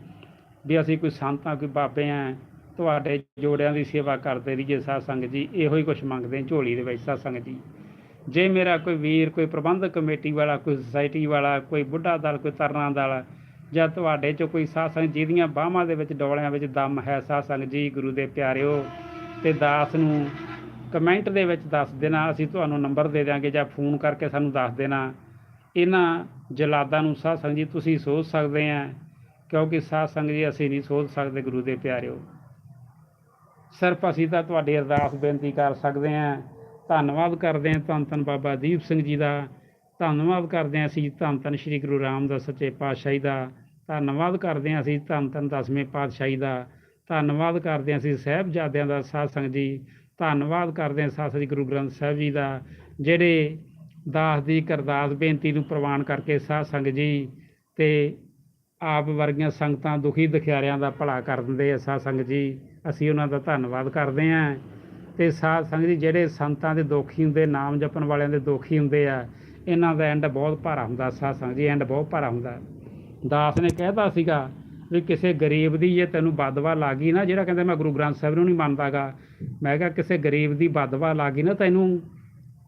ਵੀ ਅਸੀਂ ਕੋਈ ਸੰਤਾਂ, ਕੋਈ ਬਾਬੇ ਆ ਤੁਹਾਡੇ ਜੋੜਿਆਂ ਦੀ ਸੇਵਾ ਕਰਦੇ ਰਹੀਏ ਸਾਧ ਸੰਗਤ ਜੀ। ਇਹੋ ਹੀ ਕੁਝ ਮੰਗਦੇ ਝੋਲੀ ਦੇ ਵਿੱਚ ਸਾਧ ਸੰਗਤ ਜੀ। ਜੇ ਮੇਰਾ ਕੋਈ ਵੀਰ, ਕੋਈ ਪ੍ਰਬੰਧਕ ਕਮੇਟੀ ਵਾਲਾ, ਕੋਈ ਸੁਸਾਇਟੀ ਵਾਲਾ, ਕੋਈ ਬੁੱਢਾ ਦਲ, ਕੋਈ ਤਰਨਾ ਦਲ ਜਾਂ ਤੁਹਾਡੇ ਚੋਂ ਕੋਈ ਸਾਧ ਸੰਗਤ ਜਿਹਦੀਆਂ ਬਾਹਾਂ ਦੇ ਵਿੱਚ ਡੋਲਿਆਂ ਵਿੱਚ ਦਮ ਹੈ ਸਾਧ ਸੰਗਤ ਜੀ ਗੁਰੂ ਦੇ ਪਿਆਰਿਓ, ਤੇ ਦਾਸ ਨੂੰ ਕਮੈਂਟ ਦੇ ਵਿੱਚ ਦੱਸ ਦੇਣਾ, ਅਸੀਂ ਤੁਹਾਨੂੰ ਨੰਬਰ ਦੇ ਦਿਆਂਗੇ ਜਾਂ ਫੋਨ ਕਰਕੇ ਸਾਨੂੰ ਦੱਸ ਦੇਣਾ। ਇਹਨਾਂ ਜਲਾਦਾਂ ਨੂੰ ਸਾਧ ਸੰਗਤ ਜੀ, ਤੁਸੀਂ ਸੋਚ ਸਕਦੇ ਆ, ਕਿਉਂਕਿ ਸਾਧ ਸੰਗਤ ਜੀ, ਅਸੀਂ ਨਹੀਂ ਸੋਚ ਸਕਦੇ ਗੁਰੂ ਦੇ ਪਿਆਰਿਓ। ਸਿਰਫ ਅਸੀਂ ਤਾਂ ਤੁਹਾਡੀ ਅਰਦਾਸ ਬੇਨਤੀ ਕਰ ਸਕਦੇ ਹਾਂ ਧੰਨਵਾਦ ਕਰਦੇ ਹਾਂ ਧੰਨ ਧੰਨ ਬਾਬਾ ਦੀਪ ਸਿੰਘ ਜੀ ਦਾ। ਧੰਨਵਾਦ ਕਰਦੇ ਹਾਂ ਅਸੀਂ ਧੰਨ ਧੰਨ ਸ੍ਰੀ ਗੁਰੂ ਰਾਮਦਾਸ ਸੱਚੇ ਪਾਤਸ਼ਾਹੀ ਦਾ। ਧੰਨਵਾਦ ਕਰਦੇ ਹਾਂ ਅਸੀਂ ਧੰਨ ਧੰਨ ਦਸਵੇਂ ਪਾਤਸ਼ਾਹੀ ਦਾ। ਧੰਨਵਾਦ ਕਰਦੇ ਹਾਂ ਅਸੀਂ ਸਾਹਿਬਜ਼ਾਦਿਆਂ ਦਾ ਸਾਧ ਸੰਗਤ ਜੀ। ਧੰਨਵਾਦ ਕਰਦੇ ਹਾਂ ਸਾਧ ਸ੍ਰੀ ਗੁਰੂ ਗ੍ਰੰਥ ਸਾਹਿਬ ਜੀ ਦਾ, ਜਿਹੜੇ ਦਾਸ ਦੀ ਕਰਦਾਸ ਬੇਨਤੀ ਨੂੰ ਪ੍ਰਵਾਨ ਕਰਕੇ ਸਾਧ ਸੰਗਤ ਜੀ ਤੇ ਆਪ ਵਰਗੀਆਂ ਸੰਗਤਾਂ ਦੁਖੀ ਦੁਖਿਆਰਿਆਂ ਦਾ ਭਲਾ ਕਰ ਦਿੰਦੇ ਆ ਸਾਧ ਸੰਗਤ ਜੀ। ਅਸੀਂ ਉਹਨਾਂ ਦਾ ਧੰਨਵਾਦ ਕਰਦੇ ਹਾਂ ਤੇ ਸਾਧ ਸੰਗਤ ਜੀ ਜਿਹੜੇ ਸੰਤਾਂ ਦੇ ਦੁਖੀ ਹੁੰਦੇ, ਨਾਮ ਜਪਣ ਵਾਲਿਆਂ ਦੇ ਦੁਖੀ ਹੁੰਦੇ ਆ ਇਹਨਾਂ ਦਾ ਐਂਡ ਬਹੁਤ ਭਾਰਾ ਹੁੰਦਾ ਸਾਧ ਸੰਗਤ ਜੀ ਐਂਡ ਬਹੁਤ ਭਾਰਾ ਹੁੰਦਾ। ਦਾਸ ਨੇ ਕਹਿਤਾ ਸੀਗਾ ਵੀ ਕਿਸੇ ਗਰੀਬ ਦੀ ਜੇ ਤੈਨੂੰ ਬਦਵਾ ਲੱਗ ਨਾ ਜਿਹੜਾ ਕਹਿੰਦਾ ਮੈਂ ਗੁਰੂ ਗ੍ਰੰਥ ਸਾਹਿਬ ਨੂੰ ਨਹੀਂ ਮੰਨਦਾਗਾ ਮੈਂ ਕਿਹਾ ਕਿਸੇ ਗਰੀਬ ਦੀ ਬਦਵਾ ਲੱਗ ਗਈ ਨਾ ਤੈਨੂੰ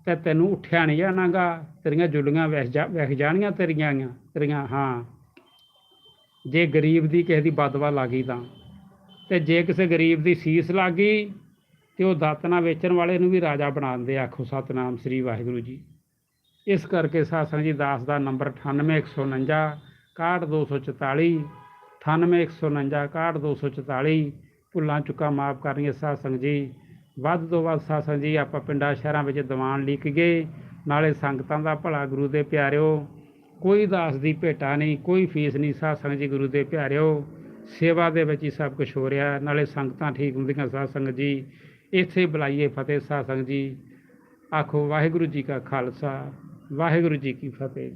ਤੇ ਤੈਨੂੰ ਉੱਠਿਆ ਨਹੀਂ ਜਾਣਾਗਾ ਤੇਰੀਆਂ ਜੁਲੀਆਂ ਵਹਿ ਜਾ ਵਿਖ ਜਾਣੀਆਂ ਤੇਰੀਆਂ ਗੀਆਂ, ਤੇਰੀਆਂ ਹਾਂ। ਜੇ ਗਰੀਬ ਦੀ ਕਿਸੇ ਦੀ ਬਦਵਾ ਲੱਗ ਗਈ ਤਾਂ ਤੇ ਜੇ ਕਿਸੇ ਗਰੀਬ ਦੀ ਸੀਸ ਲੱਗ ਗਈ ਤੇ ਉਹ ਦਾਤਨਾ ਵੇਚਣ ਵਾਲੇ ਨੂੰ ਵੀ ਰਾਜਾ ਬਣਾ ਦਿੰਦੇ ਆਖੋ ਸਤਨਾਮ ਸ੍ਰੀ ਵਾਹਿਗੁਰੂ ਜੀ। ਇਸ ਕਰਕੇ ਸਾਧ ਜੀ ਦਾਸ ਦਾ ਨੰਬਰ 98149 61244 98149 61244 ਭੁੱਲਾਂ ਚੁੱਕਾ ਮਾਫ ਕਰਨੀਆਂ ਸਾਧ ਜੀ। ਵੱਧ ਤੋਂ ਵੱਧ ਸਾਧ ਜੀ, ਆਪਾਂ ਪਿੰਡਾਂ ਸ਼ਹਿਰਾਂ ਵਿੱਚ ਦੀਵਾਨ ਲਿਖ ਗਏ, ਨਾਲੇ ਸੰਗਤਾਂ ਦਾ ਭਲਾ ਗੁਰੂ ਦੇ ਪਿਆਰਿਓ, ਕੋਈ ਦਾਸ ਦੀ ਭੇਟਾ ਨਹੀਂ, ਕੋਈ ਫੀਸ ਨਹੀਂ ਸਾਧ ਜੀ ਗੁਰੂ ਦੇ ਪਿਆਰਿਓ। ਸੇਵਾ ਦੇ ਵਿੱਚ ਹੀ ਸਭ ਕੁਝ ਹੋ ਰਿਹਾ, ਨਾਲੇ ਸੰਗਤਾਂ ਠੀਕ ਹੁੰਦੀਆਂ ਸਾਧ ਜੀ। ਇੱਥੇ ਬੁਲਾਈਏ ਫਤਿਹ ਸਾਧ ਜੀ। ਆਖੋ ਵਾਹਿਗੁਰੂ ਜੀ ਕਾ ਖਾਲਸਾ। ਵਾਹਿਗੁਰੂ ਜੀ ਕੀ ਫਤਿਹ